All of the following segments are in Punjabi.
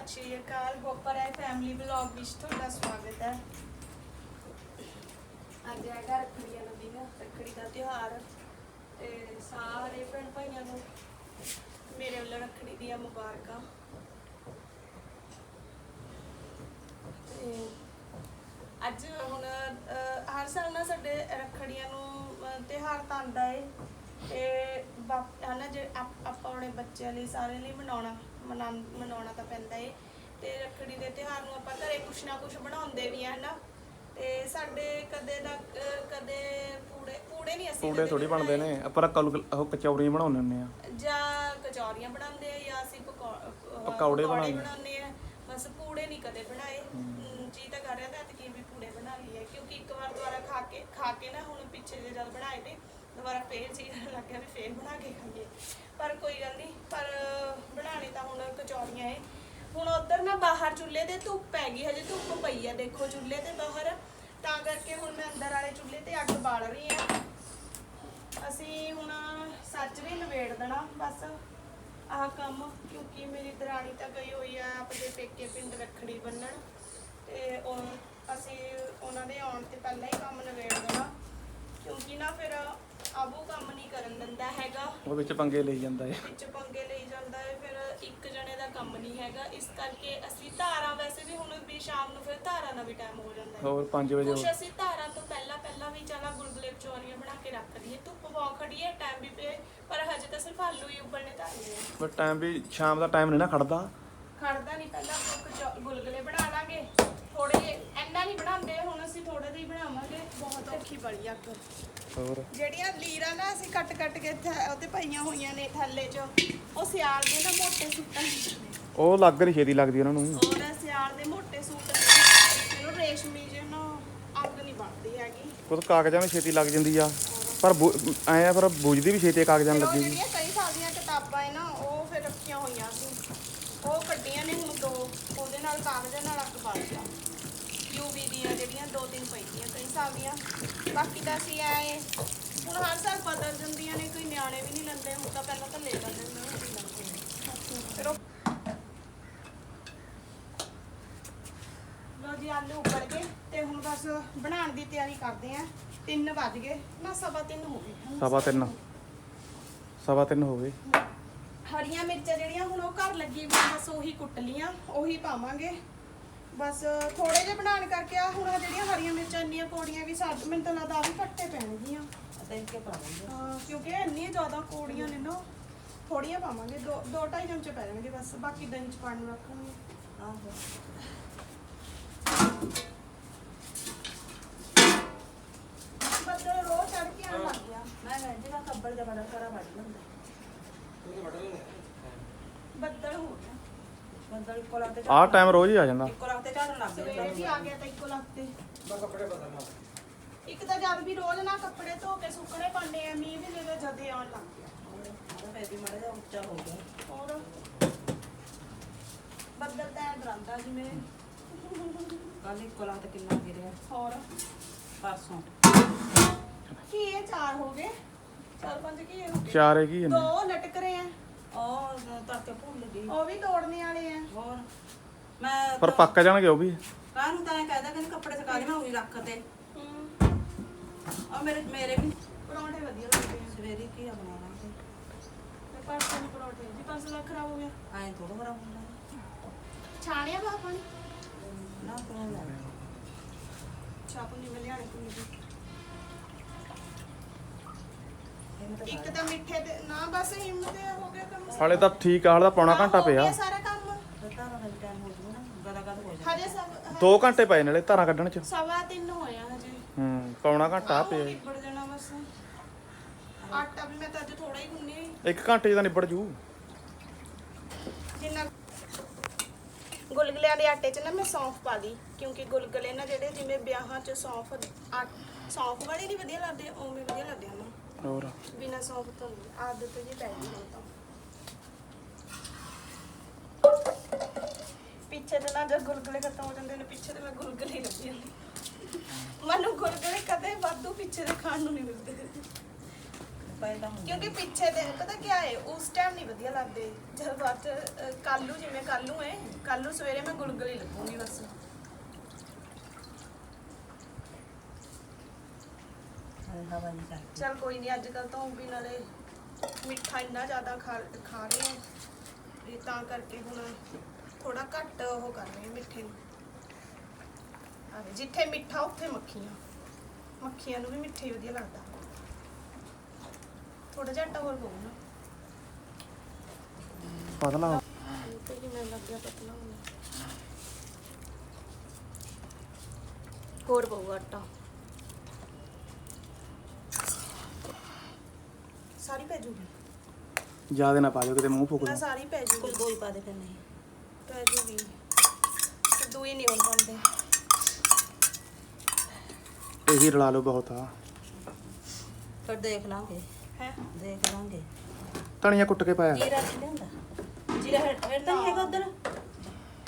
ਸਤਿ ਸ਼੍ਰੀ ਅਕਾਲ ਗੋਪਰ ਹੈ ਫੈਮਿਲੀ ਵਲੌਗ ਵਿੱਚ ਤੁਹਾਡਾ ਸਵਾਗਤ ਹੈ। ਅੱਜ ਹੈਗਾ ਰੱਖੜੀਆਂ ਦਾ ਦਿਨ ਰੱਖੜੀ ਦਾ ਤਿਉਹਾਰ ਤੇ ਸਾਰੇ ਭੈਣ ਭਾਈਆਂ ਨੂੰ ਮੇਰੇ ਵੱਲੋਂ ਰੱਖੜੀ ਦੀਆਂ ਮੁਬਾਰਕਾਂ। ਤੇ ਅੱਜ ਹੁਣ ਹਰ ਸਾਲ ਨਾ ਸਾਡੇ ਰੱਖੜੀਆਂ ਨੂੰ ਤਿਉਹਾਰ ਤਾਂ ਆਉਂਦਾ ਏ। ਤੇ ਬਾਪ- ਹਨਾ, ਜੇ ਆਪਾਂ ਆਪਣੇ ਬੱਚਿਆਂ ਲਈ ਸਾਰਿਆਂ ਲਈ ਮਨਾਉਣਾ। ਮਨਾ- ਮਨਾਉਣਾ ਤਾਂ ਪੈਂਦਾ ਏ। ਤੇ ਰੱਖੜੀ ਦੇ ਤਿਉਹਾਰ ਨੂੰ ਆਪਾਂ ਘਰੇ ਕੁਛ ਨਾ ਕੁਛ ਬਣਾਉਂਦੇ ਵੀ ਆ ਹਨਾ। ਤੇ ਸਾਡੇ ਕਦੇ ਦਾ ਅਹ, ਕਦੇ ਪੂੜੇ ਪੂੜੇ ਨਹੀਂ ਅਸੀਂ ਪੂੜੇ ਕਦੇ ਥੋੜੀ ਬਣਦੇ। ਨੇ। ਆਪਾਂ ਕਲ ਉਹ ਕਚੌਰੀਆਂ ਬਣਾਉਂਦੇ ਹੁੰਦੇ ਆ। ਜਾਂ ਕਚੌਰੀਆਂ ਬਣਾਉਂਦੇ ਆ ਜਾਂ ਅਸੀਂ ਪਕੌ- ਅਹ ਪਕੌੜੇ ਬਣਾਉਂਦੇ। ਬਣਾਉਂਦੇ ਆ। ਬਸ ਪੂੜੇ ਨਹੀਂ ਕਦੇ ਬਣਾਏ। ਜੀ ਤਾਂ ਕਰ ਰਿਹਾ ਤਾਂ ਕਿ ਵੀ ਪੂੜੇ ਬਣਾ ਲਈਏ ਕਿਉਂਕਿ ਇੱਕ ਵਾਰ ਦੁਬਾਰਾ ਖਾ ਕੇ ਖਾ ਕੇ ਨਾ ਹੁਣ ਪਿੱਛੇ ਜੇ ਜਦ ਬਣਾਏ ਤੇ ਦੁਬਾਰਾ ਫੇਰ ਜੀ, ਲੱਗਿਆ ਵੀ ਫੇਰ ਬਣਾ ਕੇ ਖਾਈਏ। ਪਰ ਕੋਈ ਗੱਲ ਨਹੀਂ, ਪਰ ਬਣਾਣੇ ਤਾਂ ਹੁਣ ਕਚੌਰੀਆਂ ਏ। ਹੁਣ ਉਧਰ ਨਾ ਬਾਹਰ ਚੁੱਲ੍ਹੇ ਤੇ ਧੁੱਪ ਪੈ ਗਈ, ਹਜੇ ਧੁੱਪ ਪਈ ਆ, ਦੇਖੋ ਚੁੱਲ੍ਹੇ ਤੇ ਬਾਹਰ। ਤਾਂ ਕਰਕੇ ਹੁਣ ਮੈਂ ਅੰਦਰ ਵਾਲੇ ਚੁੱਲ੍ਹੇ ਤੇ ਅੱਗ ਬਾਲ ਰਹੀ ਆ। ਅਸੀਂ ਹੁਣ ਸੱਚ ਵੀ ਨਵੇੜ ਦੇਣਾ, ਬਸ। ਆਹ ਕੰਮ, ਕਿਉਂਕਿ ਮੇਰੀ ਦਰਾਣੀ ਤਾਂ ਗਈ ਹੋਈ ਆ ਆਪਣੇ ਪੇਕੇ ਪਿੰਡ ਰੱਖੜੀ ਬੰਨਣ। ਤੇ ਉਹ, ਅਸੀਂ ਉਹਨਾਂ ਦੇ ਆਉਣ ਤੇ ਪਹਿਲਾਂ ਹੀ ਕੰਮ ਨਵੇੜ ਦੇਣਾ। ਕਿਉਂਕਿ ਨਾ ਫਿਰ ਆਬੂ ਕੰਮ ਨਹੀਂ ਕਰਨ ਦਿੰਦਾ ਹੈਗਾ। ਉਹ ਵਿੱਚ ਪੰਗੇ ਲਈ ਜਾਂਦਾ ਹੈ। ਵਿੱਚ ਪੰਗੇ ਲਈ ਜਾਂਦਾ ਹੈ ਫਿਰ ਇੱਕ ਜਣੇ ਦਾ ਕੰਮ ਨਹੀਂ ਹੈਗਾ। ਇਸ ਕਰਕੇ ਅਸੀਂ ਧਾਰਾਂ ਵੈਸੇ ਵੀ ਹੁਣ ਵੀ ਸ਼ਾਮ ਨੂੰ ਫਿਰ ਧਾਰਾਂ ਦਾ ਵੀ ਟਾਈਮ ਹੋ ਜਾਂਦਾ ਹੈ। ਹੋਰ 5 ਵਜੇ ਕੁਛ ਅਸੀਂ ਧਾਰਾਂ ਤੋਂ ਪਹਿਲਾਂ ਪਹਿਲਾਂ ਵੀ ਚਾਲਾ ਗੁਲਗੁਲੇ ਕਚੌਰੀਆਂ ਬਣਾ ਕੇ ਰੱਖ ਦਈਏ ਧੁੱਪ ਬਹੁਤ ਖੜੀ ਹੈ ਟਾਈਮ ਵੀ ਪਏ ਪਰ ਹਜੇ ਤਾਂ ਸਿਰਫ ਆਲੂ ਹੀ ਉਬਲਣੇ ਧਾਰੇ ਆ ਪਰ ਟਾਈਮ ਵੀ ਸ਼ਾਮ ਦਾ ਟਾਈਮ ਨਹੀਂ ਨਾ ਖੜਦਾ। ਖੜਦਾ ਨਹੀਂ ਪਹਿਲਾਂ ਆਪਾਂ ਕਚੌ- ਗੁਲਗੁਲੇ ਬਣਾ ਲਾਂਗੇ ਥੋੜੇ ਜਿਹੇ ਇੰਨਾ ਨਹੀਂ ਬਣਾਉਂਦੇ ਹੁਣ ਅਸੀਂ ਥੋੜੇ ਜਿਹੇ ਹੀ ਬਣਾਵਾਂਗੇ। ਬਹੁਤ ਔਖੀ ਬੜੀ ਅੱਗ। ਹੋਰ? ਜਿਹੜੀਆਂ ਲੀਰਾਂ ਨਾ ਅਸੀਂ ਕੱਟ ਕੱਟ ਕੇ ਥ- ਉਹਤੇ ਪਈਆਂ ਹੋਈਆਂ ਨੇ ਥੱਲੇ 'ਚ। ਉਹ ਸਿਆਲ ਦੇ ਨਾ ਮੋਟੇ ਸੂਟਾਂ ਨੇ ਉਹ ਲੱਗ ਰਹੀ ਛੇਤੀ ਲੱਗਦੀ ਉਹਨਾਂ ਨੂੰ। ਔਰ ਸਿਆਲ ਦੇ ਮੋਟੇ ਸੂਟ ਨੇ ਇਹਨੂੰ ਰੇਸ਼ਮੀ ਜਿਹੀ ਨਾ ਅੱਗ ਨਹੀਂ ਬਣਦੀ ਹੈਗੀ। ਉਹ ਕਾਗਜ਼ਾਂ ਵਿੱਚ ਛੇਤੀ ਲੱਗ ਜਾਂਦੀ ਆ। ਪਰ ਐ ਆ ਪਰ ਬੁਝਦੀ ਵੀ ਛੇਤੀ ਕਾਗਜ਼ਾਂ ਨੂੰ ਫਿਰ ਉਹ ਜਿਹੜੀਆਂ ਕਈ ਸਾਲ ਦੀਆਂ ਕਿਤਾਬਾਂ ਹੈ ਨਾ ਉਹ ਫਿਰ ਰੱਖੀਆਂ ਹੋਈਆਂ ਸੀ। ਉਹ ਕੱਢੀਆਂ ਨੇ ਹੁਣ ਦੋ। ਉਹਦੇ ਨਾਲ ਕਾਗਜ਼ਾਂ ਨਾਲ ਅੱਗ ਬਾਲ ਗਿਆ ਯੂਵੀ ਦੀਆਂ ਜਿਹੜੀਆਂ ਦੋ ਤਿੰਨ ਪਈਆਂ ਕਈ ਸਾਲ ਦੀਆਂ। ਬਾਕੀ ਤਾਂ ਅਸੀਂ ਐ ਹੁਣ ਹਰ ਸਾਲ ਬਦਲ ਜਾਂਦੀਆਂ ਨੇ ਕੋਈ ਨਿਆਣੇ ਵੀ ਨਹੀਂ ਲੈਂਦੇ ਹੁਣ ਤਾਂ ਪਹਿਲਾਂ ਤਾਂ ਲੈ ਲੈਂਦੇ ਨੇ ਹੁਣ ਨਹੀਂ ਲੈਂਦੇ। ਫਿਰ ਉਹ ਲੋ ਜੀ ਆਲੂ ਉੱਬਲ ਗਏ ਤੇ ਹੁਣ ਬਸ ਬਣਾਉਣ ਦੀ ਤਿਆਰੀ ਕਰਦੇ ਆਂ। 3 ਵੱਜ ਗਏ। ਨਾ ਸਵਾ 3 ਹੋ ਗਏ। ਸਵਾ ਤਿੰਨ। ਸਵਾ ਤਿੰਨ ਹੋ ਗਏ। ਹਰੀਆਂ ਮਿਰਚਾਂ ਜਿਹੜੀਆਂ ਹੁਣ ਉਹ ਘਰ ਲੱਗੀ ਵੀ ਬਸ ਉਹੀ ਕੁੱਟ ਲੀਆਂ ਉਹੀ ਪਾਵਾਂਗੇ। ਬਸ ਥੋੜੇ ਜਿਹੇ ਬਣਾਉਣ ਕਰਕੇ ਆ ਹੁਣ ਆਹ ਜਿਹੜੀਆਂ ਹਰੀਆਂ ਮਿਰਚਾਂ ਇੰਨੀਆਂ ਕੋੜੀਆਂ ਵੀ ਸਾਡ ਮੈਨੂੰ ਤਾਂ ਲੱਗਦਾ ਆ ਵੀ ਕੱਟੇ ਪੈਣਗੀਆਂ। ਦੇਖ ਕੇ ਪਾਵਾਂਗੇ ਹਾਂ, ਕਿਉਂਕਿ ਇੰਨੀਆਂ ਜ਼ਿਆਦਾ ਕੋੜੀਆਂ ਨੇ ਨਾ ਥੋੜੀਆਂ ਪਾਵਾਂਗੇ ਦੋ ਦੋ ਢਾਈ ਚਮਚੇ ਪੈ ਜਾਣਗੇ ਬਸ ਬਾਕੀ ਦਹੀਂ ਚ ਪਾਣੀ ਨੂੰ ਰੱਖਾਂਗੇ। ਆਹੋ। ਬੱਦਲ ਰੋਜ਼ ਚੜ ਕੇ ਆਉਣ ਲੱਗ ਗਿਆ। ਮੈਂ ਕਹਿੰਦੀ ਮੈਂ ਕੱਬਲ ਦਾ ਬੜਾ ਸਾਰਾ ਵੱਢ ਲੰਦਾ। ਬੱਦਲ ਹੋ ਗਿਆ। ਇੱਕੋ ਆਹ ਟਾਈਮ ਰੋਜ਼ ਹੀ ਆ ਜਾਂਦਾ। ਇੱਕੋ ਸਵੇਰੇ ਵੀ ਆ ਗਿਆ ਤਾਂ ਇੱਕੋ ਲੱਖ ਤੇ। ਇੱਕ ਤਾਂ ਜਦ ਵੀ ਰੋਜ਼ ਨਾ ਕੱਪੜੇ ਧੋ ਕੇ ਸੁੱਕਣੇ ਪਾਉਂਦੇ ਆ ਮੀਂਹ ਵੀ ਜਦੋਂ ਜਦੇ ਆਉਣ ਲੱਗ ਗਿਆ। ਵੀ ਮਾੜਾ ਜਿਹਾ ਉੱਚਾ ਹੋ ਗਿਆ ਹੋਰ? ਬੱਦਲ ਤਾਂ ਡਰਾਂਦਾ ਜਿਵੇਂ। ਕੱਲ ਇੱਕੋ ਲੱਗ ਤੇ ਕਿੰਨਾ ਗਿਰਿਆ ਹੋਰ? ਪਰਸੋਂ ਕੀ ਇਹ ਚਾਰ ਹੋ ਗਏ? ਚਾਰ ਪੰਜ ਕੀ ਹੋ ਗਏ ਚਾਰੇ ਕੀ ਨੇ ਦੋ ਲਟਕ ਰਹੇ ਆ। ਉਹ ਤੜਕੇ ਭੁੱਲ ਗਈ। ਉਹ ਵੀ ਤੋੜਨੇ ਵਾਲੇ ਆ। ਹੋਰ? ਮੈਂ ਪਰ ਪੱਕ ਜਾਣਗੇ ਉਹ ਵੀ। ਕਾਹਨੂੰ ਤਾਂ ਕਹਿੰਦਾ ਕਿ ਕੱਪੜੇ ਸੁਕਾ ਮੈਂ ਉਹੀ ਰੱਖ ਤੇ। ਹੂੰ ਉਹ ਮੇਰੇ ਮੇਰੇ ਵੀ ਪਰੌਂਠੇ ਵਧੀਆ ਲੱਗਦੇ ਆ। ਸਵੇਰੇ ਕੀ ਆ ਬਣਾ ਲਾਂਗੇ ਤੇ ਪਰਸੋਂ ਨੂੰ ਪਰੌਂਠੇ ਜੀ ਪਰਸੋਂ ਦਾ ਖਰਾਬ ਹੋ ਗਿਆ। ਐਂ ਥੋੜਾ ਬੜਾ ਹੁੰਦਾ ਛਾਣਿਆ ਬਾ ਪਾਣੀ ਨਾ? ਤੂੰ ਲੈ ਛਾਪ ਨਹੀਂ ਮਿਲਿਆਣੇ ਕੋਈ ਇੱਕ ਤਾਂ ਮਿੱਠੇ ਤੇ ਨਾ ਬਸ ਹਿੰਮਤ ਹੋ ਗਿਆ ਕੰਮ। ਹਾਲੇ ਤਾਂ ਠੀਕ ਆ ਹਾਲੇ ਤਾਂ ਪੌਣਾ ਘੰਟਾ ਪਿਆ। ਸਾਰਾ ਕੰਮ ਪਤਾ ਨਾ ਟਾਈਮ ਹੋ ਜੂਗਾ ਨਾ ਗਦਾ ਗਦ ਹੋ ਜਾਣਾ ਹਜੇ ਸਭ 2 ਘੰਟੇ ਪਏ ਨਾਲੇ ਧਾਰਾਂ ਕੱਢਣ ਚ। ਸਵਾ ਤਿੰਨ ਹੋਇਆ ਹਜੇ। ਹੂੰ ਪੌਣਾ ਘੰਟਾ ਪਿਆ ਨਿਬੜ ਜਾਣਾ ਬਸ। ਆਟਾ ਵੀ ਮੈਂ ਤਾਂ ਅੱਜ ਥੋੜਾ ਹੀ ਗੁੰਨਿਆ ਹੀ ਇੱਕ ਘੰਟੇ 'ਚ ਤਾਂ ਨਿਬੜ ਜੂ। ਜਿੰਨਾ ਗੁਲਗੁਲਿਆਂ ਦੇ ਆਟੇ 'ਚ ਨਾ ਮੈਂ ਸੌਂਫ ਪਾ ਦੀ ਕਿਉਂਕਿ ਗੁਲਗੁਲੇ ਨਾ ਜਿਹੜੇ ਜਿਵੇਂ ਵਿਆਹਾਂ 'ਚ ਸੌਂਫ ਆ- ਸੌਂਫ ਵਾਲੇ ਨਹੀਂ ਵਧੀਆ ਲੱਗਦੇ ਉਵੇਂ ਵਧੀਆ ਲੱਗਦੇ ਹਨ ਹੋਰ? ਬਿਨਾ ਸੌਂਫ ਤੋਂ ਨਹੀਂ। ਆਦਤ ਜੀ ਪੈ ਗਈ ਹੁਣ ਤਾਂ ਪਿੱਛੇ ਤੇ ਨਾ ਜਦ ਗੁਲਗੁਲੇ ਖਤਮ ਹੋ ਜਾਂਦੇ ਨੇ ਪਿੱਛੇ ਤੇ ਮੈਂ ਗੁਲਗੁਲੇ ਹੀ ਜਾਂਦੀ ਮੈਨੂੰ ਗੁਲਗੁਲੇ ਕਦੇ ਵਾਧੂ ਪਿੱਛੇ ਦੇ ਖਾਣ ਨੂੰ ਨਹੀਂ ਮਿਲਦੇ। ਕਿਉਂਕਿ ਪਿੱਛੇ ਦੇ ਪਤਾ ਕੀ ਹੈ ਉਸ ਟਾਈਮ ਨਹੀਂ ਵਧੀਆ ਲੱਗਦੇ। ਜਦ ਬਾਅਦ ਕੱਲੂ ਜਿਵੇਂ ਕੱਲੂ ਹੈ ਕੱਲੂ ਸਵੇਰੇ ਮੈਂ ਗੁਲਗੁਲੇ ਲੱਗੂਗੀ ਬਸ। ਚਲ ਕੋਈ ਨਹੀਂ ਅੱਜ ਕੱਲ ਤਾਂ ਉਹ ਵੀ ਨਾਲੇ ਮਿੱਠਾ ਇੰਨਾ ਜ਼ਿਆਦਾ ਖਾ ਖਾ ਰਹੇ ਆ। ਇਹ ਤਾਂ ਕਰਕੇ ਹੁਣ ਥੋੜਾ ਘੱਟ ਉਹ ਕਰ ਰਹੇ ਆ ਮਿੱਠੇ ਨੂੰ। ਆਵੇ ਜਿੱਥੇ ਮਿੱਠਾ ਉੱਥੇ ਮੱਖੀਆਂ ਮੱਖੀਆਂ ਨੂੰ ਵੀ ਮਿੱਠੇ ਹੀ ਵਧੀਆ ਲੱਗਦਾ ਥੋੜਾ ਜਿਹਾ ਆਟਾ ਹੋਰ ਪਾਉ ਨਾ ਪਤਲਾ ਤੇ ਕਿਵੇਂ ਲੱਗਿਆ ਪਤਲਾ ਹੋਣਾ ਹੋਰ ਪਾਉ ਆਟਾ। ਸਾਰੀ ਪੈ ਜੂਗੀ। ਜ਼ਿਆਦਾ ਨਾ ਪਾ ਦਿਓ ਕਿਤੇ ਮੂੰਹ ਫੁਕ ਨਾ ਜਾ ਸਾਰੀ ਪੈ ਕੋਈ ਜੂਗੀ। ਦੋ ਹੀ ਪਾ ਦੇ ਫਿਰ ਨਹੀਂ। ਨਹੀਂ ਹੁਣ ਪਾਉਂਦੇ ਇਹੀ ਰਲਾ ਲਓ ਬਹੁਤ ਆ। ਫਿਰ ਦੇਖ ਲਾਂਗੇ। ਹੈ? ਦੇਖ ਲਾਂਗੇ। ਧਨੀਆ ਕੁੱਟ ਕੇ ਪਾਇਆ। ਜੀਰਾ ਨਹੀਂ ਲਿਆਂਦਾ ਜੀਰਾ ਹੇਠ ਤਾਂ ਨਹੀਂ ਹੈਗਾ ਉਧਰ?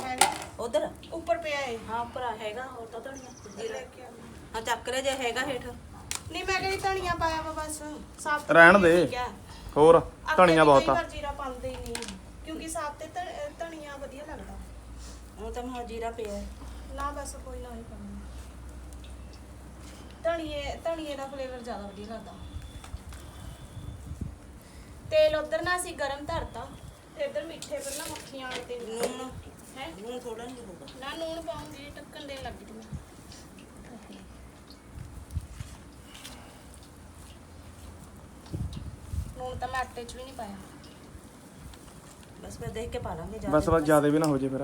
ਹੈਗਾ ਉਧਰ? ਉੱਪਰ ਪਿਆ ਏ। ਹਾਂ ਉੱਪਰ ਆ ਹੈਗਾ ਹੋਰ ਤਾਂ ਧਨੀਆ ਜੀਰਾ ਲੈ ਕੇ ਆਉਣਾ। ਹਾਂ ਚੱਕ ਲੈ ਜੇ ਹੈਗਾ ਹੇਠ। ਨਹੀਂ ਮੈਂ ਕਹਿੰਦੀ ਧਨੀਆ ਪਾਇਆ ਵਾ ਬਸ। ਸਾਫ਼ ਰਹਿਣ ਦੇ। ਹੋਰ ਧਨੀਆ ਬਹੁਤ ਆ। ਜੀਰਾ ਪਾਉਂਦੇ ਹੀ ਨਹੀਂ। ਕਿਉਂਕਿ ਸਾਫ਼ ਤੇ ਧਨ- ਧਨੀਆ ਵਧੀਆ ਲੱਗਦਾ। ਉਹ ਤਾਂ ਮਾ ਜੀਰਾ ਪਿਆ। ਹੈ। ਨਾ ਬਸ ਕੋਈ ਨਾ ਹੀ ਪਾਉਣਾ ਧਨੀਏ ਧਨੀਏ ਦਾ ਫਲੇਵਰ ਜ਼ਿਆਦਾ ਵਧੀਆ ਲੱਗਦਾ। ਤੇਲ ਉਧਰ ਨਾ ਅਸੀਂ ਗਰਮ ਧਰਤਾ ਤੇ ਇੱਧਰ ਮਿੱਠੇ ਪਰ ਨਾ ਮੱਖੀਆਂ ਵਾਲੇ ਤੇ ਲੂਣ ਹੈ? ਲੂਣ ਥੋੜਾ ਨਹੀਂ ਹੋਊਗਾ। ਨਾ ਨੂਣ ਪਾਉਂਗੀ ਟੱਕਣ ਦੇਣ ਲੱਗ ਜੂ ਨੂਣ ਤਾਂ ਮੈਂ ਆਟੇ 'ਚ ਵੀ ਨਹੀਂ ਪਾਇਆ। ਬਸ ਫਿਰ ਦੇਖ ਕੇ ਪਾ ਲਾਂਗੇ ਜਾ ਬਸ ਬਸ ਜ਼ਿਆਦਾ ਵੀ ਨਾ ਹੋ ਜੇ ਫਿਰ।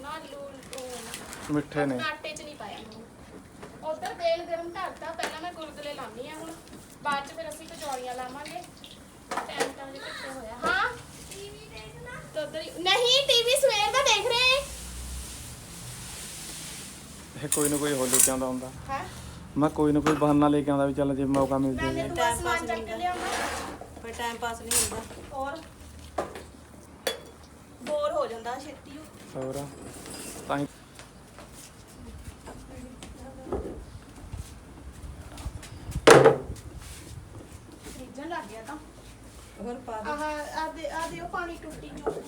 ਨਾ ਲੂਣ ਉਹ ਮਿੱਠੇ ਨੇ। ਆਟੇ 'ਚ ਨਹੀਂ ਪਾਇਆ ਉਧਰ ਤੇਲ ਗਰਮ ਧਰਤਾ ਪਹਿਲਾਂ ਮੈਂ ਗੁਲਗੁਲੇ ਲਾਉਣੀ ਆ ਹੁਣ। ਬਾਅਦ 'ਚ ਫਿਰ ਅਸੀਂ ਕਚੌਰੀਆਂ ਲਾਵਾਂਗੇ। ਟਾਈਮ ਤਾਂ ਜੇ ਕਿੱਥੇ ਹੋਇਆ। ਹਾਂ? ਟੀਵੀ ਦੇਖਣਾ ਤਾਂ ਉੱਧਰ ਹੀ ਨਹੀਂ ਟੀਵੀ ਸਵੇਰ ਦਾ ਦੇਖ ਰਹੇ। ਇਹ ਕੋਈ ਨਾ ਕੋਈ ਹੋ ਲੈ ਕੇ ਆਉਂਦਾ ਹੁੰਦਾ। ਹੈ। ਮੈਂ ਕੋਈ ਨਾ ਕੋਈ ਬਹਾਨਾ ਲੈ ਕੇ ਆਉਂਦਾ ਵੀ ਚੱਲ ਜੇ ਮੌਕਾ ਮਿਲ ਮੈਂ ਜੇ। ਤੇ Time ਤੂੰ ਸਮਾਨ pass ਚੱਕ ਨਹੀਂ ਕੇ ਲਿਆਉਣਾ ਫਿਰ ਟਾਈਮ ਪਾਸ ਨਹੀਂ ਹੁੰਦਾ। ਔਰ ਬੋਰ ਹੋ ਜਾਂਦਾ ਛੇਤੀ ਉਹ। ਹੋਰ? ਤਾਂ ਹੀ ਰਿੱਝਣ ਲੱਗ ਗਿਆ ਤਾਂ। ਹੋਰ ਪਾ ਦੇ। ਆਹ ਆ ਦੇ ਆ ਦੇ ਉਹ ਪਾਣੀ ਟੁੱਟੀ ਜੋ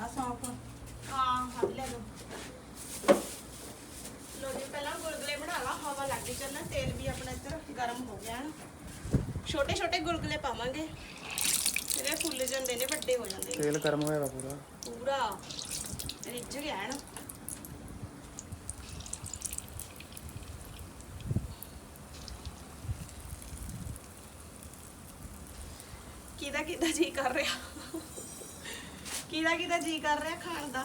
ਆ ਸੌਂਫ ਹਾਂ ਹੱਥ ਲੈ ਲਓ ਲੋ ਜੀ ਪਹਿਲਾਂ ਗੁਲਗੁਲੇ ਬਣਾ ਲਾ ਹਵਾ ਲੱਗ ਗਈ ਚੱਲਣਾ ਤੇਲ ਵੀ ਆਪਣਾ ਇੱਧਰ ਗਰਮ ਹੋ ਗਿਆ ਹਨ ਛੋਟੇ ਛੋਟੇ ਗੁਲਗੁਲੇ ਪਾਵਾਂਗੇ। ਇਹਦੇ ਫੁੱਲ ਜਾਂਦੇ ਨੇ ਵੱਡੇ ਹੋ ਜਾਂਦੇ ਨੇ। ਤੇਲ ਗਰਮ ਹੋਇਆ ਵਾ ਪੂਰਾ। ਪੂਰਾ। ਰਿੱਝ ਗਿਆ ਹੈ ਨਾ। ਕਿਹਦਾ ਕਿਹਦਾ ਜੀ ਕਰ ਰਿਹਾ? ਕਿਹਦਾ ਕਿਹਦਾ ਜੀ ਕਰ ਰਿਹਾ ਖਾਣ ਦਾ?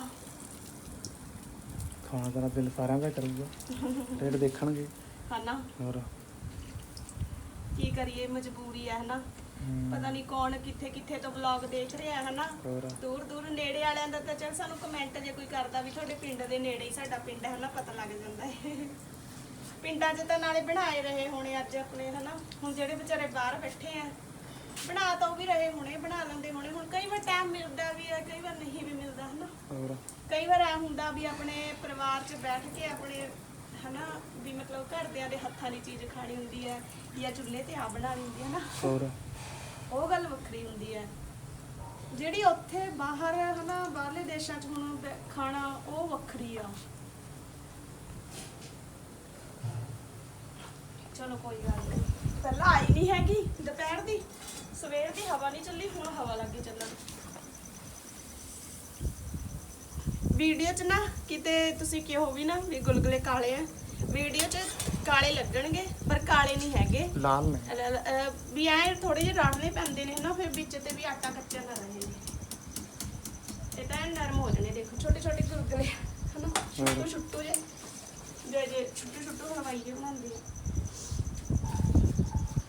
ਖਾਣਾ ਤੇਰਾ ਦਿਲ ਸਾਰਿਆਂ ਦਾ ਕਰੂਗਾ। ਰੇਟ ਦੇਖਣਗੇ। ਹਨਾ ਹੋਰ? ਕਰੀਏ ਮਜਬੂਰੀ ਹੈ ਹਨਾ? ਪਤਾ ਨਹੀਂ ਕੌਣ ਕਿੱਥੇ ਕਿੱਥੇ ਤੋਂ ਵਲੌਗ ਦੇਖ ਰਿਹਾ ਹਨਾ? ਦੂਰ ਦੂਰ ਨੇੜੇ ਵਾਲਿਆਂ ਦਾ ਤਾਂ ਚਲ ਸਾਨੂੰ ਕਮੈਂਟ ਜੇ ਕੋਈ ਕਰਦਾ ਵੀ ਤੁਹਾਡੇ ਪਿੰਡ ਦੇ ਨੇੜੇ ਹੀ ਸਾਡਾ ਪਿੰਡ ਹੈ ਨਾ ਪਤਾ ਲੱਗ ਜਾਂਦਾ ਹੈ। ਪਿੰਡਾਂ 'ਚ ਤਾਂ ਨਾਲੇ ਬਣਾਏ ਰਹੇ ਹੋਣੇ ਅੱਜ ਆਪਣੇ ਹਨਾ? ਹੁਣ ਜਿਹੜੇ ਵਿਚਾਰੇ ਬਾਹਰ ਬੈਠੇ ਆ ਬਣਾ ਤਾਂ ਉਹ ਵੀ ਰਹੇ ਹੋਣੇ ਬਣਾ ਲੈਂਦੇ ਹੋਣੇ। ਹੁਣ ਕਈ ਵਾਰ ਟਾਈਮ ਮਿਲਦਾ ਵੀ ਹੈ ਕਈ ਵਾਰ ਨਹੀਂ ਵੀ ਮਿਲਦਾ ਹਨਾ? ਕਈ ਵਾਰ ਐ ਹੁੰਦਾ ਵੀ ਆਪਣੇ ਪਰਿਵਾਰ 'ਚ ਬੈਠ ਕੇ ਆਪਣੇ ਹਨਾ ਵੀ ਮਤਲਬ ਘਰਦਿਆਂ ਦੇ ਹੱਥਾਂ ਦੀ ਚੀਜ਼ ਖਾਣੀ ਹੁੰਦੀ ਹੈ ਜਾਂ ਚੁੱਲ੍ਹੇ ਤੇ ਆ ਬਣਾਉਣੀ ਹੁੰਦੀ ਹੈ ਨਾ। ਹੋਰ। ਉਹ ਗੱਲ ਵੱਖਰੀ ਹੁੰਦੀ ਹੈ। ਜਿਹੜੀ ਉੱਥੇ ਬਾਹਰ ਹਨਾ ਬਾਹਰਲੇ ਦੇਸ਼ਾਂ 'ਚ ਹੁਣ ਬ- ਖਾਣਾ ਉਹ ਵੱਖਰੀ ਆ। ਚਲੋ ਕੋਈ ਗੱਲ ਨਹੀਂ ਪਹਿਲਾਂ ਆਈ ਨਹੀਂ ਹੈਗੀ ਦੁਪਹਿਰ ਦੀ। ਸਵੇਰ ਦੀ ਹਵਾ ਨਹੀਂ ਚੱਲੀ ਹੁਣ ਹਵਾ ਲੱਗੀ ਚੱਲਣ। ਵੀਡੀਓ 'ਚ ਨਾ ਕਿਤੇ ਤੁਸੀਂ ਕਿਹੋ ਵੀ ਨਾ ਵੀ ਗੁਲਗੁਲੇ ਕਾਲੇ ਆ। ਵੀਡੀਓ 'ਚ ਕਾਲੇ ਲੱਗਣਗੇ ਪਰ ਕਾਲੇ ਨਹੀਂ ਹੈਗੇ। ਲਾਲ ਨੇ। ਅਲ- ਅਲ- ਅਹ ਵੀ ਐ ਥੋੜੇ ਜਿਹੇ ਰਾੜਨੇ ਪੈਂਦੇ ਨੇ ਹਨਾ ਫਿਰ ਵਿੱਚ ਤੇ ਵੀ ਆਟਾ ਕੱਚਾ ਨਾ ਰਹੇ। ਇਹ ਤਾਂ ਐਨ ਨਰਮ ਹੋ ਜਾਣੇ ਦੇਖੋ ਛੋਟੇ ਛੋਟੇ ਗੁਲਗੁਲੇ ਹਨਾ। ਛੁੱਟੂ ਛੁੱਟੂ ਜੇ ਜੇ ਜੇ ਛੁੱਟੂ ਛੁੱਟੂ ਹਲਵਾਈ ਜੇ ਬਣਾਉਂਦੇ ਆ।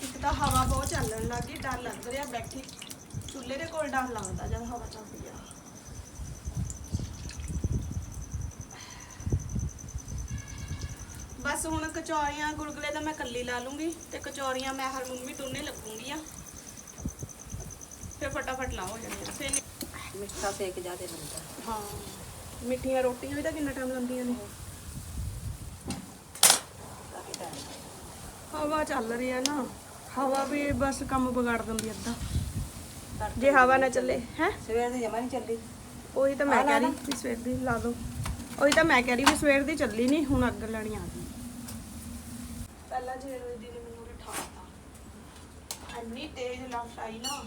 ਇੱਕ ਤਾਂ ਹਵਾ ਬਹੁਤ ਚੱਲਣ ਲੱਗ ਗਈ ਡਰ ਲੱਗ ਰਿਹਾ ਬੈਠੀ। ਚੁੱਲ੍ਹੇ ਦੇ ਕੋਲ ਡਰ ਲੱਗਦਾ ਜਦ ਹਵਾ ਚੱਲਦੀ ਆ। ਬਸ ਹੁਣ ਕਚੌਰੀਆਂ ਗੁਲਗੁਲੇ ਤਾਂ ਮੈਂ ਕੱਲੀ ਲਾ ਲੂੰਗੀ ਤੇ ਕਚੌਰੀਆਂ ਮੈਂ ਹਰ ਮੰਮੀ ਦੋਨੇ ਲੱਗੂੰਗੀਆਂ। ਫਿਰ ਫਟਾਫਟ ਲਾ ਹੋ ਫਿਰ ਨੀ- ਮਿੱਠਾ ਸੇਕ ਜਾਦੇ ਲੱਗਦਾ ਹਾਂ ਮਿੱਠੀਆਂ ਰੋਟੀਆਂ ਵੀ ਤਾਂ ਕਿੰਨਾ ਟਾਈਮ ਲਾਉਂਦੀਆਂ ਨੇ। ਹਵਾ ਚੱਲ ਰਹੀ ਹੈ ਨਾ। ਹਵਾ ਵੀ ਬਸ ਕੰਮ ਵਿਗਾੜ ਦਿੰਦੀ ਅੱਧਾ। ਜੇ ਹਵਾ ਨਾ ਚੱਲੇ ਹੈ? ਸਵੇਰ ਦੀ ਜਮਾ ਨਹੀਂ ਚੱਲੀ। ਉਹੀ ਤਾਂ ਮੈਂ ਕਹਿ ਰਹੀ ਵੀ ਸਵੇਰ ਦੀ ਲਾ ਦੋ। ਉਹੀ ਤਾਂ ਮੈਂ ਕਹਿ ਰਹੀ ਵੀ ਸਵੇਰ ਦੀ ਚੱਲੀ ਨਹੀਂ ਹੁਣ ਅੱਗ ਲੈਣੀ ਆ ਗਈ। ਪਹਿਲਾਂ ਜਿਹੜੇ ਦੀ ਨੇ ਮੈਨੂੰ ਉਠਾਤਾ ਇੰਨੀ ਤੇਜ਼ ਲਫਟ ਆਈ ਨਾ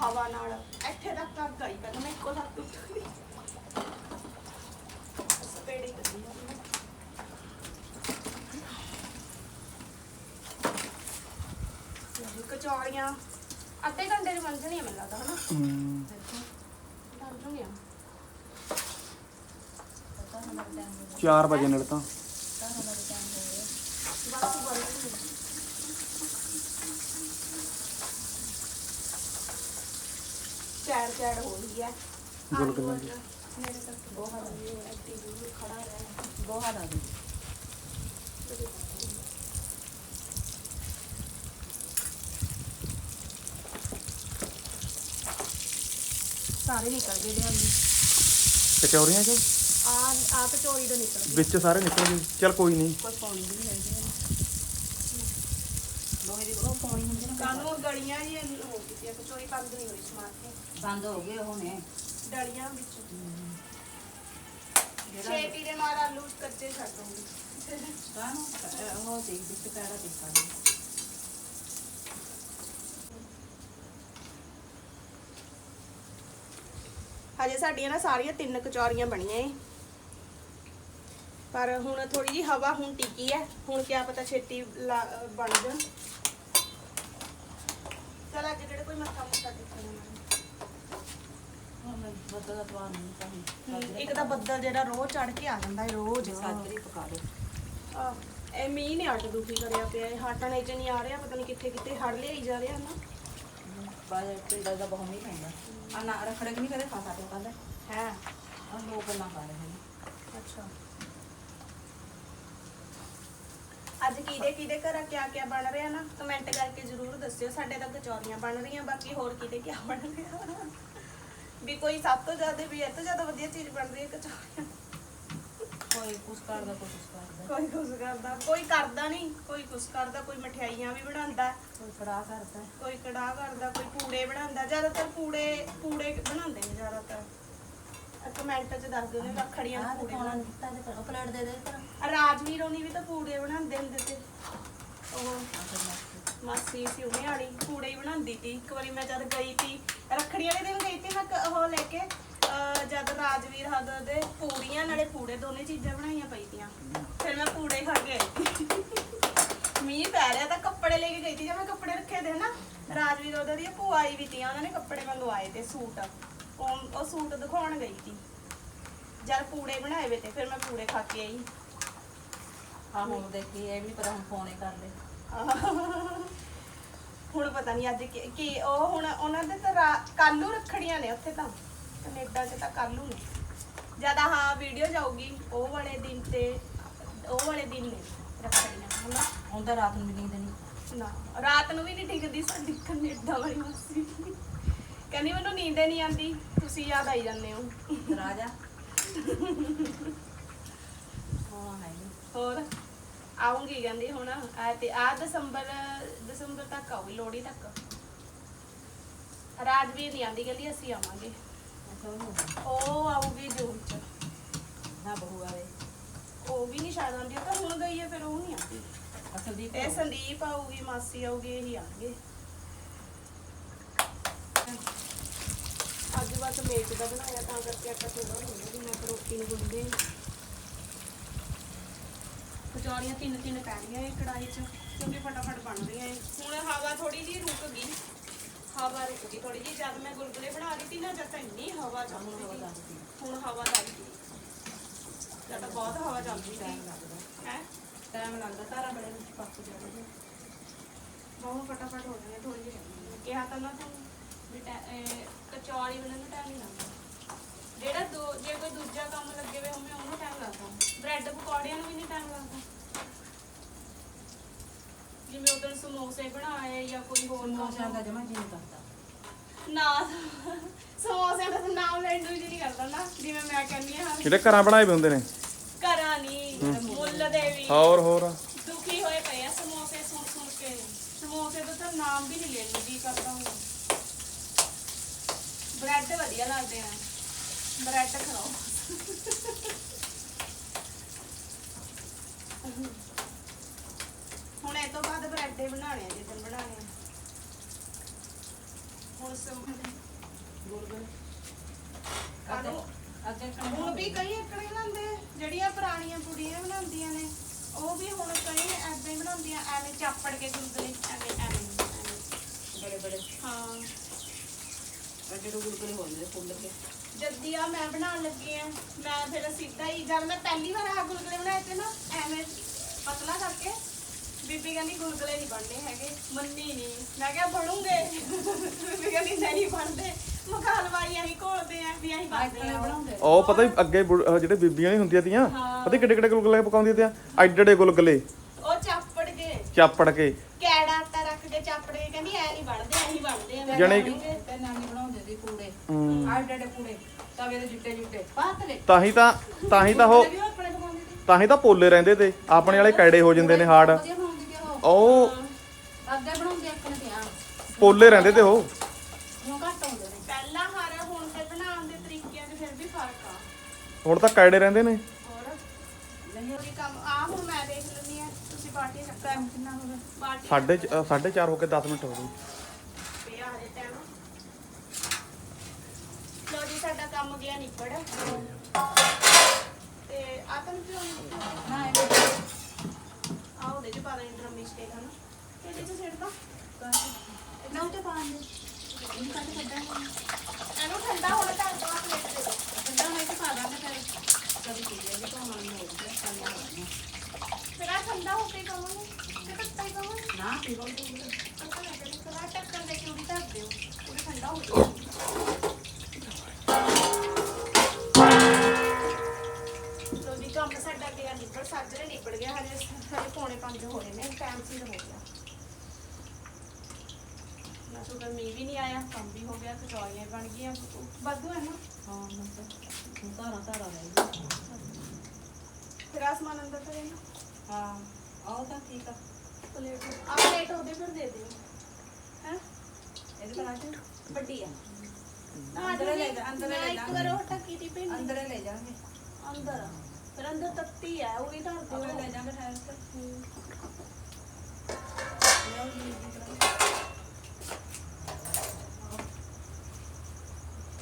ਹਵਾ ਨਾਲ। ਇੱਥੇ ਤੱਕ ਅੱਗ ਆਈ ਪਹਿਲਾਂ ਮੈਂ ਇੱਕੋ ਲੱਤ ਉੱਠ ਗਈ ਸਪੇੜੀ ਜੀ, ਕਚੌੜੀਆਂ ਅੱਧੇ ਘੰਟੇ ਚ ਬਣ ਜਾਣੀਆਂ ਮੈਨੂੰ ਲੱਗਦਾ ਹਨਾ? ਲੱਗਦਾ। ਟਾਈਮ 4 ਵਜੇ ਨਾਲ ਤਾਂ ਪਤਾ ਨਾ ਲੱਗਦਾ। ਟਾਈਮ ਹੋ ਗਿਆ ਬਸ ਬਣ ਜੂਗੀਆਂ ਚੈੜ ਚੈੜ ਹੋ ਰਹੀ ਹੈ ਗੁਲਗੁਲੇ ਦੀ। ਮੇਰੇ ਤੱਕ ਬਹੁਤ ਹਵਾ ਵੀ ਹੋ ਐਡੀ ਦੂਰ ਖੜਾ ਰਹਿ ਬਹੁਤ ਆ ਗਈ ਸਾਰੇ ਨਿਕਲ ਗਏ ਦੇ ਕਚੌਰੀਆਂ ਚ ਆ ਆ ਕਚੋਰੀ ਦਾ ਨਿਕਲ ਗਿਆ ਵਿੱਚ ਸਾਰੇ ਨਿਕਲ ਗਏ ਚਲ ਕੋਈ ਨਹੀਂ ਕੋਈ ਪਾਣੀ ਵੀ ਨਹੀਂ ਹੈਗੀ ਲੋਹੇ ਦੀ ਉਹ ਪਾਣੀ ਹੁੰਦੀ ਨਾ ਕਾਨੂੰ ਗਲੀਆਂ ਹੀ ਹੋ ਗਈ ਸੀ ਕਚੋਰੀ ਬੰਦ ਨਹੀਂ ਹੋਈ ਸਮਾਰ ਕੇ ਬੰਦ ਹੋ ਗਏ ਉਹਨੇ ਡਲੀਆਂ ਵਿੱਚ। ਜਿਹੜਾ ਛੇਤੀ ਦੇ ਮਾਰ ਆਲੂ ਕੱਚੇ ਛੱਡ ਦੂੰਗੀ ਕਾਨੂੰ ਉਹ ਦੇਖ ਦਿੱਤੇ ਪੈਰਾ ਦਿੱਤਾ ਹਜੇ ਸਾਡੀਆਂ ਨਾ ਸਾਰੀਆਂ ਤਿੰਨ ਕਚੌਰੀਆਂ ਬਣੀਆਂ ਏ। ਪਰ ਹੁਣ ਥੋੜੀ ਜੀ ਹਵਾ ਹੁਣ ਟਿਕੀ ਹੈ। ਹੁਣ ਕਿਆ ਪਤਾ ਛੇਤੀ ਬਣ ਜਾਣ। ਚਲ ਅੱਜ ਕਿਹੜੇ ਕੋਈ ਮੱਥਾ ਮੁੱਥਾ ਟੇਕਣਾ ਬੱਦਲ ਦਾ ਤਵਾਰ ਨਹੀਂ ਪਾਣੀ ਇੱਕ ਤਾਂ ਬੱਦਲ ਜਿਹੜਾ ਰੋਜ਼ ਚੜ ਕੇ ਆ ਜਾਂਦਾ ਹੈ ਰੋਜ਼। ਸਾਜਰੀ ਪਕਾ ਦੇ ਆਹ, ਇਹ ਮੀਂਹ ਨੇ ਅੱਟ ਦੁਖੀ ਕਰਿਆ ਪਿਆ ਇਹ ਹਟਣੇ ਚ ਨਹੀਂ ਆ ਰਿਹਾ ਪਤਾ ਨਹੀਂ ਕਿੱਥੇ ਕਿੱਥੇ ਹੜ ਲਿਆਈ ਜਾ ਰਿਹਾ ਨਾ। ਬਾਜੇ ਪਿੰਡ ਦਾ ਬਹੁਤ ਨਹੀਂ ਪੈਂਦਾ। ਆ ਨਾ ਰਖੜੇ ਕਿ ਨਹੀਂ ਕਦੇ ਖਾ ਸਕਦੇ ਕੱਲ ਹੈ। ਆ ਲੋਕ ਨਾ ਖਾ ਰਹੇ ਨੇ ਅੱਛਾ। ਅੱਜ ਕਿਹਦੇ ਕਿਹਦੇ ਘਰ ਕਿਆ ਕਿਆ ਬਣ ਰਿਹਾ ਨਾ ਕਮੈਂਟ ਕਰਕੇ ਜ਼ਰੂਰ ਦੱਸਿਓ ਸਾਡੇ ਤਾਂ ਕਚੌਰੀਆਂ ਬਣ ਰਹੀਆਂ ਬਾਕੀ ਹੋਰ ਕਿਤੇ ਕਿਆ ਬਣ ਰਿਹਾ ਵੀ ਕੋਈ ਸਭ ਤੋਂ ਜ਼ਿਆਦਾ ਵੀ ਇਹ ਤੋਂ ਜ਼ਿਆਦਾ ਵਧੀਆ ਚੀਜ਼ ਬਣ ਰਹੀ ਹੈ ਕਚੌਰੀਆਂ। ਕੋਈ ਕੁਛ ਕਰਦਾ ਕੋਈ ਕੁਛ ਕਰਦਾ। ਕੋਈ ਕੁਛ ਕਰਦਾ ਕੋਈ ਕਰਦਾ ਨਹੀਂ ਕੋਈ ਕੁਛ ਕਰਦਾ ਕੋਈ ਮਠਿਆਈਆਂ ਵੀ ਬਣਾਉਂਦਾ। ਕੋਈ ਕੜਾ ਕਰਦਾ। ਕੋਈ ਕੜਾਹ ਕਰਦਾ ਕੋਈ ਪੂੜੇ ਬਣਾਉਂਦਾ ਜ਼ਿਆਦਾਤਰ ਪੂੜੇ ਪੂੜੇ ਬਣਾਉਂਦੇ ਨੇ ਜ਼ਿਆਦਾਤਰ। ਕਮੈਂਟ 'ਚ ਦੱਸ ਦਿਓ ਨੇ ਰੱਖੜੀਆਂ ਆ ਪੂੜੇ ਬਣਾਉਂਦੇ। ਦਿੱਤਾ ਤੇ ਉਹ ਪਲੇਟ ਦੇ ਦੇ ਕਰ ਰਾਜਵੀਰ ਹੋਣੀ ਵੀ ਤਾਂ ਪੂੜੇ ਬਣਾਉਂਦੇ ਹੁੰਦੇ ਤੇ ਉਹ ਮਾਸੀ ਸੀ ਉਹਨੇ ਵਾਲੀ ਪੂੜੇ ਹੀ ਬਣਾਉਂਦੀ ਸੀ। ਇੱਕ ਵਾਰੀ ਮੈਂ ਜਦ ਗਈ ਸੀ ਰੱਖੜੀ ਵਾਲੇ ਦਿਨ ਗਈ ਸੀ ਮੈਂ ਕ- ਉਹ ਲੈ ਕੇ ਅਹ ਜਦ ਰਾਜਵੀਰ ਹਦ ਦੇ ਪੂੜੀਆਂ ਨਾਲੇ ਪੂੜੇ ਦੋਨੇ ਚੀਜ਼ਾਂ ਬਣਾਈਆਂ ਪਈਆਂ ਫਿਰ ਮੈਂ ਪੂੜੇ ਖਾ ਕੇ ਆਈ। ਸੀ ਮੀਂਹ ਪੈ ਰਿਹਾ ਤਾਂ ਕੱਪੜੇ ਲੈ ਕੇ ਗਈ ਸੀ। ਜਦ ਮੈਂ ਕੱਪੜੇ ਰੱਖੇ ਦੇ ਨਾ ਰਾਜਵੀਰ ਉਹਦਾ ਦੀ ਭੂਆ ਆਈ ਵੀ ਤੀ ਉਹਨਾਂ ਨੇ ਕੱਪੜੇ ਮੰਗਵਾਏ ਤੇ ਸੂਟ। ਉਹ ਉਹ ਸੂਟ ਦਿਖਾਉਣ ਗਈ ਸੀ। ਜਦ ਪੂੜੇ ਬਣਾਏ ਵੇ ਤੇ ਫਿਰ ਮੈਂ ਪੂੜੇ ਖਾ ਕੇ ਆਈ। ਆ ਹੁਣ ਦੇਖੀ ਇਹ ਵੀ ਪਤਾ ਹੁਣ ਫੋਨ ਹੀ ਕਰ ਲੈ ਹੁਣ ਪਤਾ ਨਹੀਂ ਅੱਜ ਕੀ ਉਹ ਹੁਣ ਉਹਨਾਂ ਦੇ ਤਾਂ ਕੱਲੂ ਰੱਖੜੀਆਂ ਨੇ ਉੱਥੇ ਤਾਂ। ਕੈਨੇਡਾ 'ਚ ਤਾਂ ਕੱਲੂ ਨੇ ਜ਼ਿਆਦਾ ਹਾਂ ਵੀਡੀਓ ਜਾਊਗੀ ਉਹ ਵਾਲੇ ਦਿਨ ਤੇ ਉਹ ਵਾਲੇ ਦਿਨ ਨੇ ਰੱਖੜੀਆਂ ਹਨਾ ਹੁਣ ਤਾਂ ਰਾਤ ਨੂੰ ਵੀ ਨਹੀਂ ਨਾ ਰਾਤ ਨੂੰ ਵੀ ਨਹੀਂ ਟਿਕਦੀ ਸਾਡੀ ਕੈਨੇਡਾ ਵਾਲੀ ਮਾਸੀ। ਕਹਿੰਦੀ ਮੈਨੂੰ ਨੀਂਦ ਹੀ ਨਹੀਂ ਆਉਂਦੀ ਤੁਸੀਂ ਯਾਦ ਆਈ ਜਾਂਦੇ ਹੋ। ਰਾਜਾ। ਹਾਂ ਹੈ ਨੀ। ਹੋਰ ਆਉਂਗੀ ਕਹਿੰਦੀ ਹੁਣ ਆ ਤੇ ਆ ਦਸੰਬਰ ਦਸੰਬਰ ਤੱਕ ਆਉਗੀ ਲੋਹੜੀ ਤੱਕ। ਰਾਜਵੀਰ ਨਹੀਂ ਆਂਦੀ ਕਹਿੰਦੀ ਅਸੀਂ ਆਵਾਂਗੇ। ਉਹ ਆਊਗੀ। ਜੂਨ ਚ। ਨਾ ਬਹੂ ਆਵੇ। ਉਹ ਵੀ ਨਹੀਂ ਸ਼ਾਇਦ ਆਉਂਦੀ ਉਹ ਤਾਂ ਹੁਣ ਗਈ ਹੈ ਫਿਰ ਉਹ ਨਹੀਂ ਆਉਂਦੀ। ਅਸਲ ਦੀ ਇਹ ਸੰਦੀਪ ਆਊਗੀ ਮਾਸੀ ਆਊਗੀ ਇਹੀ ਆਣਗੇ ਅੱਜ ਬਸ ਮੇਚ ਦਾ ਬਣਾਇਆ ਤਾਂ ਕਰਕੇ ਆਟਾ ਥੋੜਾ ਹੋ ਗਿਆ ਮੈਂ ਤਾਂ ਰੋਟੀ ਨੂੰ ਗੁੰਦੇ ਕਚੌਰੀਆਂ ਤਿੰਨ ਤਿੰਨ ਪੈ ਰਹੀਆਂ ਇਹ ਕੜਾਈ 'ਚ ਕਿਉਂਕਿ ਫਟਾਫਟ ਬਣ ਰਹੀਆਂ ਇਹ। ਹੁਣ ਹਵਾ ਥੋੜੀ ਜਿਹੀ ਰੁਕ ਗਈ। ਹਵਾ ਰੁਕ ਗਈ ਥੋੜੀ ਜਿਹੀ ਜਦ ਮੈਂ ਗੁਲਗੁਲੇ ਬਣਾ ਰਹੀ ਸੀ ਨਾ ਜਦ ਤਾਂ ਇੰਨੀ ਹਵਾ ਚੱਲ ਰਹੀ ਸੀ। ਹੁਣ ਹਵਾ ਲੱਗ ਗਈ ਜਦ ਤਾਂ ਬਹੁਤ ਹਵਾ ਚੱਲਦੀ ਸੀ। ਹੈ? ਟਾਈਮ ਲੱਗਦਾ ਤਾਰਾ ਬੜੇ ਵਿੱਚ ਪੱਕ ਜਾਂਦੇ ਬਹੁਤ ਫਟਾਫਟ ਹੋ ਜਾਂਦੇ ਥੋੜੀ ਜਿਹੀ। ਕਿਹਾ ਤਾਂ ਨਾ ਤੁਹਾਨੂੰ ਕਚੌੜੀ ਬਣਨ ਨੂੰ ਟਾਈਮ ਨਹੀਂ ਲੱਗਦਾ। ਜਿਹੜਾ ਦੋ ਜੇ ਕੋਈ ਦੂਜਾ ਕੰਮ ਲੱਗੇ ਹੋਏ ਹੋਵੇ ਉਹਨੂੰ ਟਾਈਮ ਲੱਗਦਾ। ਬ੍ਰੈਡ ਪਕੌੜਿਆਂ ਨੂੰ ਵੀ ਨਹੀਂ ਟਾਈਮ ਲੱਗਦਾ। ਜਿਵੇਂ ਉਦੋਂ ਸਮੋਸੇ ਬਣਾਏ ਜਾਂ ਕੋਈ ਹੋਰ ਸਮੋਸਿਆਂ ਦਾ ਜਮਾ ਜੀ ਨਹੀਂ ਕਰਦਾ। ਨਾ ਸਮੋਸੇ ਦਾ ਤਾਂ ਨਾਮ ਲੈਣ ਨੂੰ ਜੀ ਨਹੀਂ ਕਰਦਾ ਨਾ। ਜਿਵੇਂ ਮੈਂ ਕਹਿੰਦੀ ਹਾਂ ਜਿਹੜੇ ਘਰਾਂ ਬਣਾਏ ਵੀ ਹੁੰਦੇ ਨੇ? ਘਰਾਂ ਨਹੀਂ ਮੁੱਲ ਦੇ ਵੀ। ਹੋਰ ਹੋਰ। ਦੁਖੀ ਹੋਏ ਪਏ ਆ ਸਮੋਸੇ ਸੁਣ ਸੁਣ ਕੇ। ਸਮੋਸੇ ਦਾ ਤਾਂ ਨਾਮ ਵੀ ਨਹੀਂ ਲੈਣ ਨੂੰ ਜੀ ਕਰਦਾ ਹੁਣ ਬ੍ਰੈਡ ਵਧੀਆ ਲੱਗਦੇ ਆ। ਬ੍ਰੈਡ ਖਾਓ। ਹੁਣ ਇਹ ਤੋਂ ਬਾਅਦ ਬ੍ਰੈਡ ਹੀ ਬਣਾਣੇ ਆ ਜਿੱਦਣ ਬਣਾਣੇ ਆ। ਹੁਣ ਗੁਲਗੁਲ। ਕਾਹਨੂੰ? ਅੱਗੇ ਹੁਣ ਵੀ ਕਈ ਇਕੜੇ ਬਣਾਉਂਦੇ ਜਿਹੜੀਆਂ ਪੁਰਾਣੀਆਂ ਕੁੜੀਆਂ ਬਣਾਉਂਦੀਆਂ ਨੇ ਉਹ ਵੀ ਹੁਣ ਕਈ ਐਦਾਂ ਹੀ ਬਣਾਉਂਦੀਆਂ ਐਵੇਂ ਚਾਪੜ ਕੇ ਐਵੇਂ ਐਵੇਂ ਐਵੇਂ। ਬੜੇ ਬੜੇ। ਹਾਂ। ਅੱਗੇ ਤੋਂ ਗੁਲਗੁਲੇ ਹੋ ਜਾਂਦੇ ਫੁੱਲ ਕੇ ਜੱਦੀ ਆ ਮੈਂ ਬਣਾਉਣ ਲੱਗੀ ਆ। ਮੈਂ ਫਿਰ ਸਿੱਧਾ ਹੀ ਜਦ ਮੈਂ ਪਹਿਲੀ ਵਾਰ ਆ ਗੁਲਗੁਲੇ ਬਣਾਏ ਤੇ ਨਾ ਐਵੇਂ ਪਤਲਾ ਕਰਕੇ ਬੀਬੀ ਕਹਿੰਦੀ ਗੁਲਗੁਲੇ ਨਹੀਂ ਬਣਨੇ ਹੈਗੇ। ਮੰਨੀ ਨਹੀਂ। ਮੈਂ ਕਿਹਾ ਬਣੂਗੇ। ਬੀਬੀ ਕਹਿੰਦੀ ਨਹੀਂ ਬਣਦੇ। ਮਖਾਲ ਵਾਲੀ ਅਸੀਂ ਘੋਲਦੇ ਆ ਵੀ ਅਸੀਂ ਆਹ ਬਣਦੇ ਕਿਵੇਂ ਆ। ਬਣਾਉਂਦੇ ਉਹ ਪਤਾ ਹੀ ਅੱਗੇ ਬੁੜ- ਅਹ ਜਿਹੜੇ ਬੀਬੀਆਂ ਨਹੀਂ ਹੁੰਦੀਆਂ ਤੀਆਂ। ਪਤਾ ਕਿੱਡੇ ਕਿੱਡੇ ਗੁਲਗੁਲੇ ਪਕਾਉਂਦੀਆਂ ਤੀਆਂ? ਐਡੇ ਐਡੇ ਗੁਲਗੁਲੇ। ਉਹ ਚਾਪੜ ਕੇ। ਚਾਪੜ ਕੇ। ਕੈੜਾ ਆਟਾ ਰੱਖ ਕੇ ਚਾਪੜ ਕੇ ਕਹਿੰਦੀ ਐ ਨਹੀਂ ਬਣਦੇ ਅਸੀਂ ਬਣਦੇ ਆ। ਮੈਂ ਜਾਣੀ- ਕਿਹਾ ਤੇ ਨਾਨੀ। ਆਹ ਡੇਡੇ ਕੂੜੇ ਤਵੇ ਦੇ ਜਿੱਟੇ ਜਿੱਟੇ ਪਾਤਲੇ। ਤਾਂ ਹੀ ਤਾਂ ਤਾਂ ਹੀ ਤਾਂ ਉਹ ਵੀ ਆਪਣੇ ਬਣਾਉਂਦੇ ਸੀ। ਤਾਂ ਹੀ ਤਾਂ ਪੋਲੇ ਰਹਿੰਦੇ ਤੇ ਆਪਣੇ ਵਾਲੇ ਕੈੜੇ ਹੋ ਜਾਂਦੇ ਨੇ ਹਾਰਡ ਵਧੀਆ ਬਣਾਉਂਦੀ ਸੀ ਉਹ। ਉਹ ਅੱਗੇ ਬਣਾਉਂਦੇ ਆਪਣੇ ਤੇ ਆ ਪੋਲੇ ਰਹਿੰਦੇ ਤੇ ਉਹ। ਹੁਣ ਘੱਟ ਹੁੰਦੇ ਨੇ। ਪਹਿਲਾਂ ਹਰ ਹੁਣ ਤੇ ਬਣਾਉਣ ਦੇ ਤਰੀਕਿਆਂ 'ਚ ਫਿਰ ਵੀ ਫ਼ਰਕ ਆ। ਹੁਣ ਤਾਂ ਕੈੜੇ ਰਹਿੰਦੇ ਨੇ। ਹੋਰ? ਨਹੀਂ ਉਹ ਕੰਮ। ਆ ਹੁਣ ਮੈਂ ਦੇਖ ਲੈਂਦੀ ਆ ਤੁਸੀਂ ਬਾਟੀ ਰੱਖਾ ਟਾਈਮ ਕਿੰਨਾ ਹੋ ਬਾਟੀ ਕੇ 10 ਮਿੰਟ ਹੋ ਗਏ ਪਿਆ ਹਜੇ ਟਾਈਮ ਲੋ ਜੀ ਸਾਡਾ ਕੰਮ ਨਿਬੜ ਤੇ ਆ ਤਾਂ ਕਿਉਂ ਨਾ ਇਹ ਆ ਉਹਦੇ 'ਚ ਪਾ ਦੇਣੀ ਡਰਮ ਮਿਸਟੇਕ ਹਨਾ ਇਹਦੇ 'ਚ ਸਿੱਟਦਾ ਨਾ ਉੱਤੇ ਪਾਣ ਦੇ ਇਹ ਕੱਟ ਕੱਢਾਂ ਇਹਨੂੰ ਠੰਡਾ ਹੋਣਾ ਤਾਂ ਦੋ ਪਲੇਟ ਦੇ ਦਿਓ ਕੱਢਾਂ ਮੈਂ ਤੇ ਪਾ ਦਾਂਗੇ ਫਿਰ ਕਦੀ ਚੀਜ਼ ਹੈ ਤਾਂ ਮਨ ਹੋ ਗਿਆ ਖਾਣਾ ਹੋਣਾ ਫਿਰ ਆ ਠੰਡਾ ਹੋ ਕੇ ਕਵਾਂਗੇ ਤੇ ਕੱਟਾ ਹੀ ਕਵਾਂਗੇ ਨਾ ਪੀਵੋ ਤੂੰ ਪਤਾ ਲੱਗ ਗਿਆ ਕਰਾ ਟੱਕਰ ਦੇ ਕੇ ਉੜੀ ਧਰ ਦਿਓ ਉਹ ਠੰਡਾ ਹੋ ਜਾਊਗਾ ਲੋ ਜੀ ਕੰਮ ਸਾਡਾ ਗਿਆ ਨਿਬੜ ਸਾਜਰੇ ਨਿਬੜ ਗਿਆ ਹਜੇ ਹਜੇ ਪੌਣੇ 5 ਹੋਏ ਨੇ ਟਾਈਮ ਸਿਰ ਹੋ ਗਿਆ ਨਾ ਸੁਗਰ ਮੀਂਹ ਵੀ ਨਹੀਂ ਆਇਆ ਕੰਮ ਵੀ ਹੋ ਗਿਆ ਕਚੌਰੀਆਂ ਵੀ ਬਣ ਗਈਆਂ ਵਾਧੂ ਹੈ ਨਾ ਹਾਂ ਮੈਂ ਤਾਂ ਤਾਰਾ ਤਾਰਾ ਰਹਿ ਫਿਰ ਆਸਮਾਨ ਅੰਦਰ ਤਾਂ ਰਹਿਣਾ ਹਾਂ ਆਓ ਤਾਂ ਠੀਕ ਆ ਪਲੇਟ ਆ ਪਲੇਟ ਉਹਦੇ ਪਰ ਦੇ ਦਿਓ ਹੈ ਇਹਦੇ ਪਰ ਆ ਜਾ ਵੱਡੀ ਆ ਅੰਦਰ ਲੈ ਜਾ ਅੰਦਰ ਮੈਂ ਲੈ ਇੱਕ ਜਾ ਵਾਰ ਉਹ ਟੱਕੀ ਦੀ ਭਿੰਡੀ ਅੰਦਰ ਲੈ ਜਾਾਂਗੇ ਅੰਦਰ ਆ। ਫਿਰ ਅੰਦਰ ਤੱਤੀ ਆ ਉਹ ਵੀ ਧਰ ਦਿਓ ਆਪਣੇ ਲੈ ਜਾਾਂਗੇ ਠਹਿਰ ਕੇ ਹੂੰ। ਲਿਆਓ ਜੀ ਜੀ ਕਰਾਂ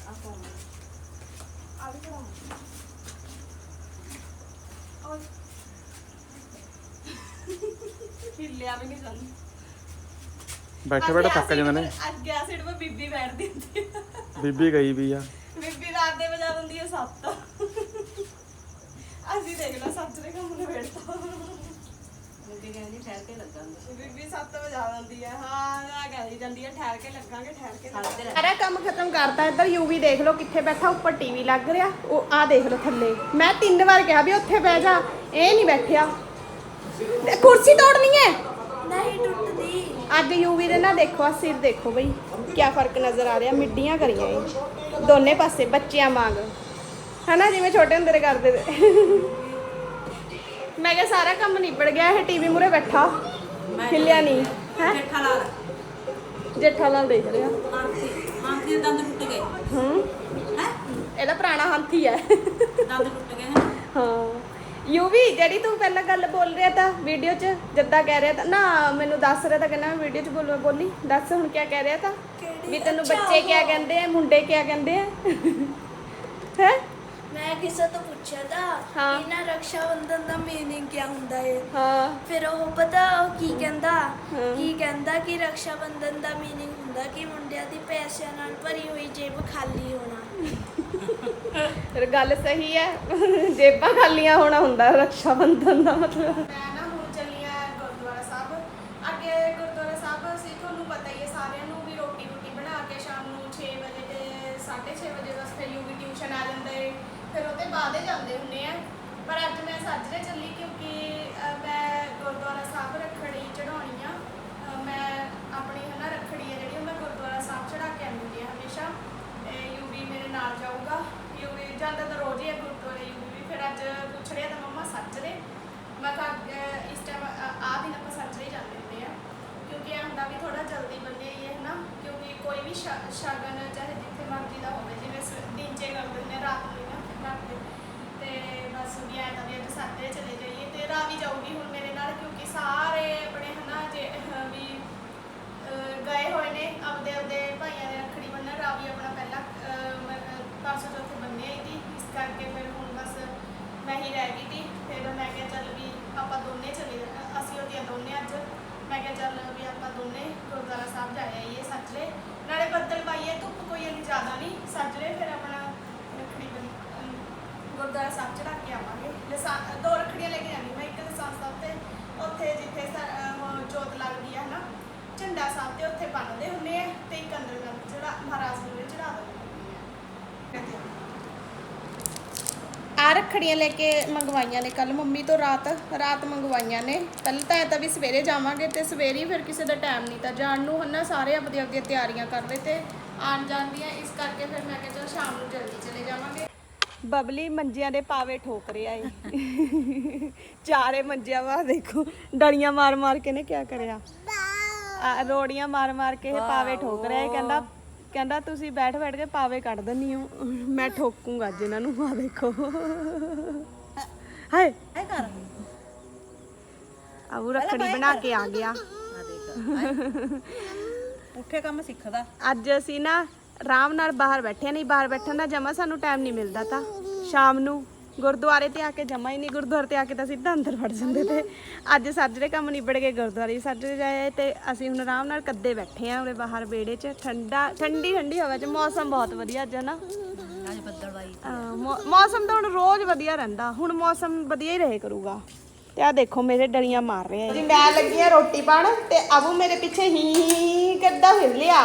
ਆ ਕੌਣ ਆ ਵੀ ਕਢਾਓ। ਓਏ। ਹਿੱਲਿਆ ਵੀ ਨਹੀਂ ਜਾਂਦਾ ਬੈਠੇ ਬੈਠੇ ਥੱਕ ਜਾਂਦੇ ਨੇ। ਅੱਗੇ ਆ ਸਿਰ 'ਤੇ ਬੀਬੀ ਬੈਠਦੀ ਹੁੰਦੀ ਆ। ਬੀਬੀ ਗਈ ਵੀ ਆ। ਬੀਬੀ ਰਾਤ ਦੇ ਵਜਾ ਦਿੰਦੀ ਹੈ ਸੱਤ। ਅਸੀਂ ਦੇਖ ਲਾ ਸੱਤ ਦੇ ਕੰਮ ਨੂੰ ਬੈਠਦਾ ਬੀਬੀ ਕਹਿੰਦੀ ਠਹਿਰ ਕੇ ਲੱਗਾਂਗੇ। ਬੀਬੀ 7 ਵਜਾ ਦਿੰਦੀ ਹੈ ਹਾਂ ਆ ਕਹੀ ਜਾਂਦੀ ਹੈ ਠਹਿਰ ਕੇ ਲੱਗਾਂਗੇ ਠਹਿਰ ਕੇ ਸਾਡੇ ਤੇ ਸਾਰਾ ਕੰਮ ਖਤਮ ਕਰਤਾ ਇੱਧਰ ਯੂਵੀ ਦੇਖ ਲਓ ਕਿੱਥੇ ਬੈਠਾ ਉੱਪਰ ਟੀਵੀ ਲੱਗ ਰਿਹਾ। ਉਹ ਆ ਦੇਖ ਲਓ ਥੱਲੇ। ਮੈਂ ਤਿੰਨ ਵਾਰ ਕਿਹਾ ਵੀ ਉੱਥੇ ਬਹਿ ਜਾ ਇਹ ਨਹੀਂ ਬੈਠਿਆ। ਤੇ ਕੁਰਸੀ ਤੋੜਨੀ ਹੈ। ਨਹੀਂ ਟੁੱਟਦੀ। ਅੱਜ ਯੂਵੀ ਦੇ ਨਾ ਦੇਖੋ ਆ ਸਿਰ ਦੇਖੋ ਬਈ ਕੀ ਫ਼ਰਕ ਨਜ਼ਰ ਆ ਰਿਹਾ ਮਿੱਡੀਆਂ ਕਰੀਆਂ ਇਹ। ਦੋਨੇ ਪਾਸੇ ਬੱਚਿਆਂ ਵਾਂਗ। ਹਨਾ ਜਿਵੇਂ ਛੋਟੇ ਹੁੰਦੇ ਕਰਦੇ ਤੇ ਮੈਂ ਕਿਹਾ ਸਾਰਾ ਕੰਮ ਨਿਬੜ ਗਿਆ ਇਹ ਟੀਵੀ ਮੂਰੇ ਬੈਠਾ। ਹਿੱਲਿਆ ਨਹੀਂ। ਹੈ? ਜੇਠਾ ਲਾਲ। ਜੇਠਾ ਲਾਲ ਦੇਖ ਰਿਹਾ। ਹਾਂਤੀ ਹਾਂਤੀ ਦੇ ਦੰਦ ਟੁੱਟ ਗਏ। ਹੂੰ। ਹੈ? ਇਹਦਾ ਪੁਰਾਣਾ ਹਾਥੀ ਹੈ। ਦੰਦ ਟੁੱਟ ਗਏ ਹਾਂ। ਯੂਵੀ ਜਿਹੜੀ ਤੂੰ ਪਹਿਲਾਂ ਗੱਲ ਬੋਲ ਰਿਹਾ ਤਾਂ ਵੀਡੀਓ 'ਚ ਜਿੱਦਾਂ ਕਹਿ ਰਿਹਾ ਤਾਂ ਨਾ ਮੈਨੂੰ ਦੱਸ ਰਿਹਾ ਤਾਂ ਕਹਿੰਦਾ ਮੈਂ ਵੀਡੀਓ 'ਚ ਬੋਲ ਬੋਲੀ ਦੱਸ ਹੁਣ ਕੀ ਕਹਿ ਰਿਹਾ ਤਾਂ? ਵੀ ਤੈਨੂੰ ਬੱਚੇ ਕੀ। ਕਹਿੰਦੇ ਆ ਮੁੰਡੇ ਕੀ ਕਹਿੰਦੇ ਆ ਹੈ ਮੈਂ ਕਿਸੇ ਤੋਂ ਪੁੱਛਿਆ ਤਾਂ ਹਾਂ। ਕਿ ਨਾ ਰਕਸ਼ਾ ਬੰਧਨ ਦਾ ਮੀਨਿੰਗ ਕੀ ਹੁੰਦਾ ਹੈ ਹਾਂ ਫਿਰ ਉਹ ਪਤਾ ਉਹ ਕੀ ਕਹਿੰਦਾ। ਕੀ ਕਹਿੰਦਾ ਕਿ ਰਕਸ਼ਾ ਬੰਧਨ ਦਾ ਮੀਨਿੰਗ ਹੁੰਦਾ ਕਿ ਮੁੰਡਿਆਂ ਦੀ ਪੈਸਿਆਂ ਨਾਲ ਭਰੀ ਹੋਈ ਜੇਬ ਖਾਲੀ ਹੋਣਾ ਫਿਰ ਗੱਲ ਸਹੀ ਹੈ। ਜੇਬਾਂ ਖਾਲੀਆਂ ਹੋਣਾ ਹੁੰਦਾ ਰਕਸ਼ਾ ਬੰਧਨ ਦਾ ਮਤਲਬ। ਮੈਂ ਨਾ ਹੁਣ ਚੱਲੀ ਆ ਗੁਰਦੁਆਰਾ ਸਾਹਿਬ। ਅੱਗੇ ਗੁਰਦੁਆਰਾ ਸਾਹਿਬ ਅਸੀਂ ਤੁਹਾਨੂੰ ਪਤਾ ਹੀ ਹੈ, ਸਾਰਿਆਂ ਨੂੰ ਵੀ ਰੋਟੀ ਰੋਟੀ ਬਣਾ ਕੇ ਸ਼ਾਮ ਨੂੰ 6 ਵਜੇ ਤੇ 6:30 ਵਜੇ ਵਾਸਤੇ ਯੂਵੀ ਟਿਊਸ਼ਨ ਆ ਜਾਂਦੇ ਫਿਰ ਉਹਦੇ ਬਾਅਦ ਹੀ ਜਾਂਦੇ ਹੁੰਨੇ ਆ। ਪਰ ਅੱਜ ਮੈਂ ਸਾਜਰੇ ਚੱਲੀ ਕਿਉਂਕਿ ਜਾਂਦਾ ਤਾਂ ਰੋਜ਼ ਹੀ ਆ ਗੁਰਦੁਆਰੇ ਯੂਪੀ ਵੀ ਫਿਰ ਅੱਜ ਪੁੱਛ ਰਿਹਾ ਤਾਂ ਮੰਮਾ ਸੱਚਰੇ ਮੈਂ ਤਾਂ ਇਸ ਟਾਈਮ ਆ ਦਿਨ ਆਪਾਂ ਸੱਚਰੇ ਜਾਂਦੇ ਹੁੰਦੇ ਆ। ਕਿਉਂਕਿ ਇਹ ਹੁੰਦਾ ਵੀ ਥੋੜਾ ਜਲਦੀ ਬੰਨੇ ਹੀ ਹੈ ਨਾ ਕਿਉਂਕਿ ਕੋਈ ਵੀ ਸ਼ਗਨ ਚਾਹੇ ਜਿੱਥੇ ਮਰਜ਼ੀ ਦਾ ਹੋਵੇ, ਜਿਵੇਂ ਦਿਨ 'ਚ ਹੀ ਕਰ ਦਿੰਦੇ ਰਾਤ ਨੂੰ ਹੀ ਨਾ ਰਾਤ ਨੂੰ ਤੇ ਬਸ ਵੀ ਐਂ ਵੀ ਅੱਜ ਸੱਚਰੇ ਚਲੇ ਜਾਈਏ। ਤੇ ਰਾਵੀ ਜਾਊਗੀ ਹੁਣ ਮੇਰੇ ਨਾਲ, ਕਿਉਂਕਿ ਸਾਰੇ ਆਪਣੇ, ਹਨਾ, ਜੇ ਵੀ ਗਏ ਹੋਏ ਨੇ ਆਪਦੇ ਆਪਦੇ ਭਾਈਆਂ ਦੇ ਰੱਖੜੀ ਬੰਨਣ ਰਾਵੀ ਆਪਣਾ ਪਾਸੋਂ ਚੌਥੇ ਬੰਨੇ ਆਈ ਦੀ ਇਸ ਕਰਕੇ ਫਿਰ ਹੁਣ ਬਸ ਮੈਂ ਹੀ ਰਹਿ ਗਈ ਸੀ। ਫਿਰ ਮੈਂ ਕਿਹਾ ਚੱਲ ਵੀ ਆਪਾਂ ਦੋਨੇ ਚਲੇ ਅਸੀਂ ਉਹਦੀਆਂ ਦੋਨੇ ਅੱਜ। ਮੈਂ ਕਿਹਾ ਚੱਲ ਵੀ ਆਪਾਂ ਦੋਨੇ ਗੁਰਦੁਆਰਾ ਸਾਹਿਬ ਜਾ ਆਈਏ ਸੱਜਰੇ ਨਾਲੇ ਬੱਦਲ ਪਾਈਏ, ਧੁੱਪ ਕੋਈ ਇੰਨੀ ਜ਼ਿਆਦਾ ਨਹੀਂ ਸੱਜਰੇ ਫਿਰ ਆਪਣਾ ਤਕਰੀਬਨ ਗੁਰਦੁਆਰਾ ਸਾਹਿਬ ਚੜਾ ਕੇ ਆਵਾਂਗੇ। ਲਸਾਨ ਦੋ ਰੱਖੜੀਆਂ ਲੈ ਕੇ ਜਾਣੀ ਮੈਂ, ਇੱਕ ਲਸਾਨ ਸਾਹਿਬ ਤੇ ਉੱਥੇ ਜਿੱਥੇ ਜੋਤ ਲੱਗਦੀ ਹੈ ਨਾ, ਝੰਡਾ ਸਾਹਿਬ ਤੇ ਉੱਥੇ ਬੰਨਦੇ ਹੁੰਦੇ ਆ ਤੇ ਇੱਕ ਅੰਦਰ ਜਿਹੜਾ ਮਹਾਰਾਜ ਆ ਆ ਲੈ ਕੇ ਮੰਗਵਾਈਆਂ ਨੇ ਕੱਲ ਮੰਮੀ ਤੋਂ ਰਾਤ ਰਾਤ ਮੰਗਵਾਈਆਂ ਨੇ। ਪਹਿਲਾਂ ਤਾਂ ਇਹ ਤਾਂ ਵੀ ਸਵੇਰੇ ਜਾਵਾਂਗੇ ਤੇ ਸਵੇਰੇ ਫਿਰ ਕਿਸੇ ਦਾ ਟਾਈਮ ਨਹੀਂ ਤਾਂ ਜਾਣ ਨੂੰ ਹਨਾ ਸਾਰੇ ਆਪਣੀ ਆਪਣੀਆਂ ਤਿਆਰੀਆਂ ਕਰ ਤੇ ਆਣ ਜਾਣ ਇਸ ਕਰਕੇ ਫਿਰ ਮੈਂ ਕਿਹਾ ਚਲ ਸ਼ਾਮ ਨੂੰ ਜਲਦੀ ਚਲੇ ਜਾਵਾਂਗੇ। ਬਬਲੀ ਮੰਜਿਆਂ ਦੇ ਪਾਵੇ ਠੋਕ ਰਿਹਾ ਏ। ਚਾਰੇ ਮੰਜਿਆਂ ਵਾ ਦੇਖੋ ਡੜੀਆਂ ਮਾਰ ਮਾਰ ਕੇ ਨੇ ਕਿਆ ਕਰਿਆ? ਆ ਰੋੜੀਆਂ ਮਾਰ ਮਾਰ ਕੇ ਇਹ ਪਾਵੇ ਠੋਕ ਰਿਹਾ ਏ, ਕਹਿੰਦਾ ਕਹਿੰਦਾ ਤੁਸੀਂ ਬੈਠ ਬੈਠ ਕੇ ਪਾਵੇ ਕੱਢ ਦਿੰਨੀ ਹੋ ਮੈਂ ਠੋਕੂੰਗਾ ਅੱਜ ਇਹਨਾਂ ਨੂੰ ਆ ਦੇਖੋ ਹਾਏ। ਐ ਕਰ। ਆਉ ਰੱਖੜੀ ਬਣਾ ਕੇ ਆ ਗਿਆ। ਆ ਦੇਖ। ਪੁੱਠੇ ਕੰਮ ਸਿੱਖਦਾ। ਅੱਜ ਅਸੀਂ ਨਾ ਆਰਾਮ ਨਾਲ ਬਾਹਰ ਬੈਠੇ ਨਹੀਂ ਬਾਹਰ ਬੈਠਣ ਦਾ ਜਮਾ ਸਾਨੂੰ ਟਾਈਮ ਨਹੀਂ ਮਿਲਦਾ ਤਾਂ। ਸ਼ਾਮ ਨੂੰ ਗੁਰਦੁਆਰੇ ਤੇ ਆ ਕੇ ਜਮਾ ਹੀ ਨਹੀਂ ਗੁਰਦੁਆਰੇ ਤੇ ਆ ਕੇ ਤਾਂ ਸਿੱਧਾ ਅੰਦਰ ਵੜ ਜਾਂਦੇ ਤੇ। ਅੱਜ ਸਾਜਰੇ ਕੰਮ ਨਿਬੜ ਗਏ ਗੁਰਦੁਆਰੇ ਸਾਜਰੇ ਜਾਏ ਤੇ ਅਸੀਂ ਹੁਣ ਆਰਾਮ ਨਾਲ ਕੱਦੇ ਬੈਠੇ ਆ ਉਰੇ ਬਾਹਰ ਵਿਹੜੇ 'ਚ। ਠੰਡਾ ਠੰਡੀ ਠੰਡੀ ਹਵਾ 'ਚ। ਮੌਸਮ ਬਹੁਤ ਵਧੀਆ ਅੱਜ ਨਾ ਅੱਜ ਬੱਦਲਵਾਈ ਅਹ ਮੌ- ਮੌਸਮ ਤਾਂ ਹੁਣ ਰੋਜ਼ ਵਧੀਆ ਰਹਿੰਦਾ। ਹੁਣ ਮੌਸਮ ਵਧੀਆ ਹੀ ਰਹੇ ਕਰੂਗਾ। ਤੇ ਆ ਦੇਖੋ ਮੇਰੇ ਡਲੀਆਂ ਮਾਰ ਰਹੇ ਆ। ਜੀ ਮੈਂ ਲੱਗੀ ਆ ਰੋਟੀ ਪਾਣ ਤੇ ਅਬੂ ਮੇਰੇ ਪਿੱਛੇ ਹੀ ਕੱਦਾ ਫਿਰ ਲਿਆ?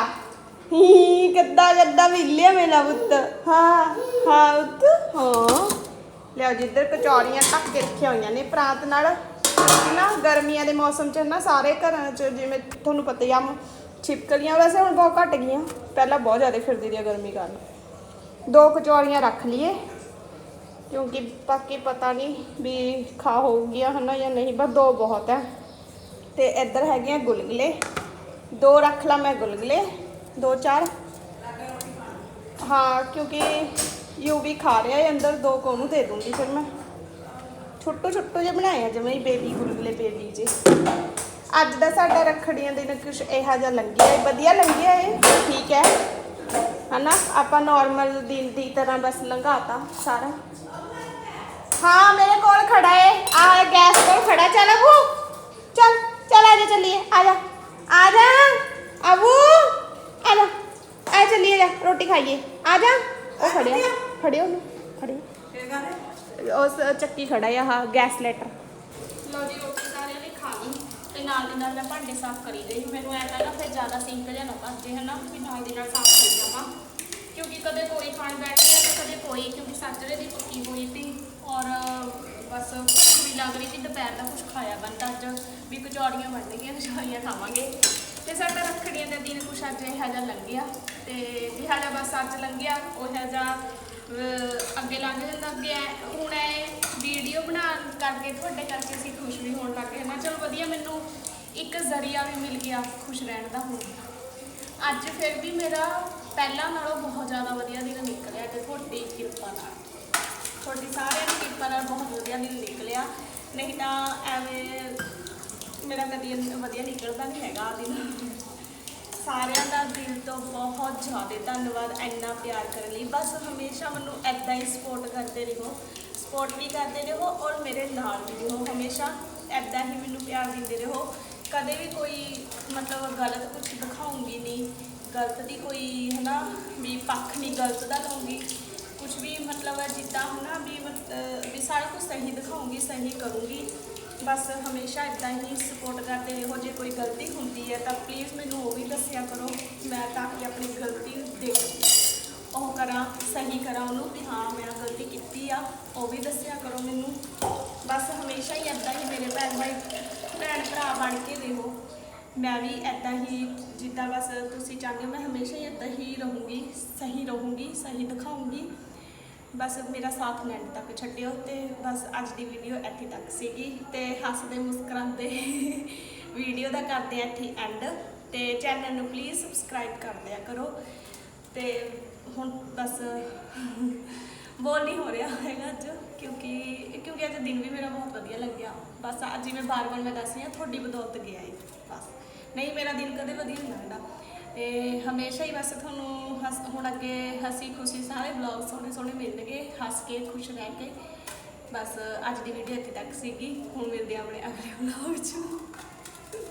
ਹੀ ਕੱਦਾ ਕੱਦਾ ਫਿਰ ਲਿਆ ਮੇਰਾ ਪੁੱਤ। ਹਾਂ ਹਾਂ ਪੁੱਤ ਹਾਂ। ਲਿਆਓ ਜੀ, ਇੱਧਰ ਕਚੌਰੀਆਂ ਢੱਕ ਕੇ ਰੱਖੀਆਂ ਹੋਈਆਂ ਨੇ ਪ੍ਰਾਂਤ ਨਾਲ। ਕਿਉਂਕਿ ਨਾ, ਗਰਮੀਆਂ ਦੇ ਮੌਸਮ 'ਚ ਨਾ ਸਾਰੇ ਘਰਾਂ 'ਚ ਜਿਵੇਂ ਤੁਹਾਨੂੰ ਪਤਾ ਹੀ ਆ ਛਿਪਕਲੀਆਂ ਵੈਸੇ ਹੁਣ ਬਹੁਤ ਘਟ ਗਈਆਂ। ਪਹਿਲਾਂ ਬਹੁਤ ਜ਼ਿਆਦਾ ਫਿਰਦੀ ਰਹੀ ਗਰਮੀ ਕਾਰਨ। ਦੋ ਕਚੌਰੀਆਂ ਰੱਖ ਲਈਏ, ਕਿਉਂਕਿ ਬਾਕੀ ਪਤਾ ਨਹੀਂ ਵੀ ਖਾ ਹੋਊਗੀਆਂ ਹਨਾ ਜਾਂ ਨਹੀਂ, ਬਸ ਦੋ ਬਹੁਤ ਹੈ। ਤੇ ਇੱਧਰ ਹੈਗੇ ਆ ਗੁਲਗੁਲੇ। ਦੋ ਰੱਖ ਲਾ ਮੈਂ ਗੁਲਗੁਲੇ, ਦੋ ਚਾਰ। ਹਾਂ, ਕਿਉਂਕਿ ਯੂ ਵੀ ਖਾ ਰਿਹਾ ਹੈ, ਅੰਦਰ ਦੋ ਕੋ ਉਹਨੂੰ ਦੇ ਦੂੰਗੀ ਫਿਰ ਮੈਂ। ਛੋਟੋ ਛੋਟੋ ਜਿਹਾ ਬਣਾਇਆ ਜਿਵੇਂ ਹੀ ਬੇਬੀ ਗੁਲਗੁਲੇ ਬੇਬੀ ਜੇ। ਅੱਜ ਦਾ ਸਾਡਾ ਰੱਖੜੀਆਂ ਦਿਨ ਕੁਝ ਇਹੋ ਜਿਹਾ ਲੰਘਿਆ ਹੈ, ਵਧੀਆ ਲੰਘਿਆ ਹੈ ਠੀਕ ਹੈ। ਹਨਾ, ਆਪਾਂ ਨਾਰਮਲ ਦਿਨ ਦੀ ਤਰ੍ਹਾਂ ਬਸ ਲੰਘਾਤਾ ਸਾਰਾ। ਹਾਂ, ਮੇਰੇ ਕੋਲ ਖੜਾ ਹੈ ਆ, ਗੈਸ ਕੋਲ ਖੜਾ, ਚੱਲ ਅਬੂ। ਚੱਲ ਚੱਲ, ਆ ਜਾ, ਚੱਲੀਏ। ਆ ਜਾ। ਆ ਜਾ। ਅਬੂ। ਆ ਜਾ। ਆ ਚੱਲੀਏ ਜਾ। ਰੋਟੀ ਖਾਈਏ। ਆ ਜਾ। ਉਹ ਖੜਿਆ ਖੜਿਓ ਨੂੰ ਖੜਿਓ ਉਸ ਚੱਕੀ ਖੜਾ ਹੈ ਆਹ ਗੈਸ ਲੈਟਰ ਲਓ ਜੀ, ਰੋਟੀ ਸਾਰਿਆਂ ਨੇ ਖਾ ਲਈ ਤੇ ਨਾਲ ਦੀ ਨਾਲ ਮੈਂ ਭਾਂਡੇ ਸਾਫ਼ ਕਰੀ ਗਈ। ਮੈਨੂੰ ਐਂ ਨਾ ਫਿਰ ਜ਼ਿਆਦਾ ਸਿੰਕ ਜਾਂ ਨਾ ਭੱਜੇ ਹਨਾ, ਵੀ ਨਾਲ ਦੀ ਨਾਲ ਸਾਫ਼ ਕਰੀ ਜਾਵਾਂ। ਕਿਉਂਕਿ ਕਦੇ ਕੋਈ ਖਾਣ ਬੈਠ ਗਿਆ ਤੇ ਕਦੇ ਕੋਈ, ਕਿਉਂਕਿ ਸਾਜਰੇ ਦੀ ਪੱਕੀ ਹੋਈ ਸੀ ਔਰ ਬਸ ਭੁੱਖ ਵੀ ਲੱਗ ਰਹੀ ਸੀ, ਦੁਪਹਿਰ ਦਾ ਕੁਝ ਖਾਇਆ ਬੰਦਾ ਅੱਜ। ਵੀ ਕਚੌੜੀਆਂ ਬਣ ਗਈਆਂ, ਕਚੌੜੀਆਂ ਖਾਵਾਂਗੇ। ਤੇ ਸਾਡਾ ਰੱਖੜੀਆਂ ਦੇ ਦਿਨ ਕੁਛ ਅੱਜ ਇਹੋ ਜਿਹਾ ਲੰਘਿਆ ਤੇ ਜਿਹੜਾ ਜਿਹਾ ਬਸ ਅੱਜ ਲੰਘਿਆ, ਉਹ ਜਿਹਾ ਅੱਗੇ ਲੰਘ ਜਾਂਦਾ, ਅੱਗੇ ਐ- ਹੁਣ ਇਹ ਵੀਡੀਓ ਬਣਾਉਣ ਕਰਕੇ, ਤੁਹਾਡੇ ਕਰਕੇ ਅਸੀਂ ਖੁਸ਼ ਵੀ ਹੋਣ ਲੱਗ ਗਏ। ਨਾ ਚਲੋ ਵਧੀਆ, ਮੈਨੂੰ ਇੱਕ ਜ਼ਰੀਆ ਵੀ ਮਿਲ ਗਿਆ ਖੁਸ਼ ਰਹਿਣ ਦਾ ਹੁਣ। ਅੱਜ ਫਿਰ ਵੀ ਮੇਰਾ ਪਹਿਲਾਂ ਨਾਲੋਂ ਬਹੁਤ ਜ਼ਿਆਦਾ ਵਧੀਆ ਦਿਨ ਨਿਕਲਿਆ ਤੇ ਤੁਹਾਡੀ ਕਿਰਪਾ ਨਾਲ। ਤੁਹਾਡੀ ਸਾਰਿਆਂ ਦੀ ਕਿਰਪਾ ਨਾਲ ਬਹੁਤ ਵਧੀਆ ਦਿਨ ਨਿਕਲਿਆ। ਨਹੀਂ ਤਾਂ ਐਵੇਂ ਮੇਰਾ ਕਦੀ ਇੰਨਾ ਵਧੀਆ ਨਿਕਲਦਾ ਨਹੀਂ ਹੈਗਾ ਆਹ ਦਿਨ। ਸਾਰਿਆਂ ਦਾ ਦਿਲ ਤੋਂ ਬਹੁਤ ਜ਼ਿਆਦਾ ਧੰਨਵਾਦ, ਇੰਨਾ ਪਿਆਰ ਕਰਨ ਲਈ। ਬਸ ਹਮੇਸ਼ਾ ਮੈਨੂੰ ਐਦਾਂ ਹੀ ਸਪੋਰਟ ਕਰਦੇ ਰਹੋ। ਸਪੋਰਟ ਵੀ ਕਰਦੇ ਰਹੋ ਔਰ ਮੇਰੇ ਨਾਲ ਵੀ ਰਹੋ। ਹਮੇਸ਼ਾ ਐਦਾਂ ਹੀ ਮੈਨੂੰ ਪਿਆਰ ਦਿੰਦੇ ਰਹੋ। ਕਦੇ ਵੀ ਕੋਈ ਮਤਲਬ ਗਲਤ ਕੁਝ ਦਿਖਾਉਂਗੀ ਨਹੀਂ, ਗਲਤ ਦੀ ਕੋਈ ਹਨਾ, ਵੀ ਪੱਖ ਨਹੀਂ ਗਲਤ ਦਾ ਲਊਂਗੀ। ਕੁਝ ਵੀ ਮਤਲਬ ਹੈ ਜਿੱਦਾਂ ਹਨਾ ਵੀ ਮਤ- ਵੀ ਸਾਰਾ ਕੁਝ ਸਹੀ ਦਿਖਾਉਂਗੀ, ਸਹੀ ਕਰੂੰਗੀ। ਬਸ ਹਮੇਸ਼ਾ ਇਦਾਂ ਹੀ ਸਪੋਰਟ ਕਰਦੇ ਰਹੋ, ਜੇ ਕੋਈ ਗਲਤੀ ਹੁੰਦੀ ਹੈ ਤਾਂ ਪਲੀਜ਼ ਮੈਨੂੰ ਉਹ ਵੀ ਦੱਸਿਆ ਕਰੋ, ਮੈਂ ਤਾਂ ਕਿ ਆਪਣੀ ਗਲਤੀ ਦੇਖ ਉਹ ਕਰਾਂ, ਸਹੀ ਕਰਾਂ ਉਹਨੂੰ ਵੀ ਹਾਂ, ਮੈਂ ਗਲਤੀ ਕੀਤੀ ਆ, ਉਹ ਵੀ ਦੱਸਿਆ ਕਰੋ ਮੈਨੂੰ। ਬਸ ਹਮੇਸ਼ਾ ਹੀ ਇਦਾਂ ਹੀ ਮੇਰੇ ਭੈਣ ਭਾਈ, ਭੈਣ ਭਰਾ ਬਣ ਕੇ ਰਹੋ। ਮੈਂ ਵੀ ਇਦਾਂ ਹੀ ਜਿੱਦਾਂ ਬਸ ਤੁਸੀਂ ਚਾਹੁੰਦੇ ਹੋ, ਮੈਂ ਹਮੇਸ਼ਾ ਹੀ ਇਦਾਂ ਹੀ ਰਹੂੰਗੀ, ਸਹੀ ਰਹੂੰਗੀ, ਸਹੀ ਦਿਖਾਉਂਗੀ ਬਸ ਮੇਰਾ ਸਾਥ ਲੈਣ ਤੱਕ ਛੱਡਿਓ ਤੇ ਬਸ ਅੱਜ ਦੀ ਵੀਡੀਓ ਇੱਥੇ ਤੱਕ ਸੀਗੀ ਤੇ ਹੱਸਦੇ ਮੁਸਕਰਾਉਂਦੇ ਵੀਡੀਓ ਦਾ ਕਰਦੇ ਆ ਇੱਥੇ ਐਂਡ ਤੇ ਚੈਨਲ ਨੂੰ ਪਲੀਜ਼ ਸਬਸਕ੍ਰਾਈਬ ਕਰ ਦਿਆ ਕਰੋ ਤੇ ਹੁਣ ਬਸ ਬੋਲ ਨਹੀਂ ਹੋ ਰਿਹਾ ਹੈਗਾ ਅੱਜ ਕਿਉਂਕਿ ਕਿਉਂਕਿ ਅੱਜ ਦਿਨ ਵੀ ਮੇਰਾ ਬਹੁਤ ਵਧੀਆ ਲੱਗਿਆ। ਬਸ ਅੱਜ ਜਿਵੇਂ ਬਾਰ-ਬਾਰ ਮੈਂ ਦੱਸ ਰਹੀ ਹਾਂ, ਤੁਹਾਡੀ ਬਦੌਲਤ ਗਿਆ ਹੈ ਬਸ। ਨਹੀਂ, ਮੇਰਾ ਦਿਨ ਕਦੇ ਵਧੀਆ ਨਹੀਂ ਲੱਗਦਾ। ਤੇ ਹਮੇਸ਼ਾ ਹੀ ਬਸ ਤੁਹਾਨੂੰ ਹੱਸ, ਹੁਣ ਅੱਗੇ ਹਸੀ ਖੁਸ਼ੀ ਸਾਰੇ ਵਲੌਗ ਸੋਹਣੇ ਸੋਹਣੇ ਮਿਲਣਗੇ, ਹੱਸ ਕੇ, ਖੁਸ਼ ਰਹਿ ਕੇ। ਬਸ ਅੱਜ ਦੀ ਵੀਡੀਓ ਇੱਥੇ ਤੱਕ ਸੀਗੀ, ਹੁਣ ਮਿਲਦੇ ਹਾਂ ਆਪਣੇ ਅਗਲੇ ਵਲੌਗ 'ਚ।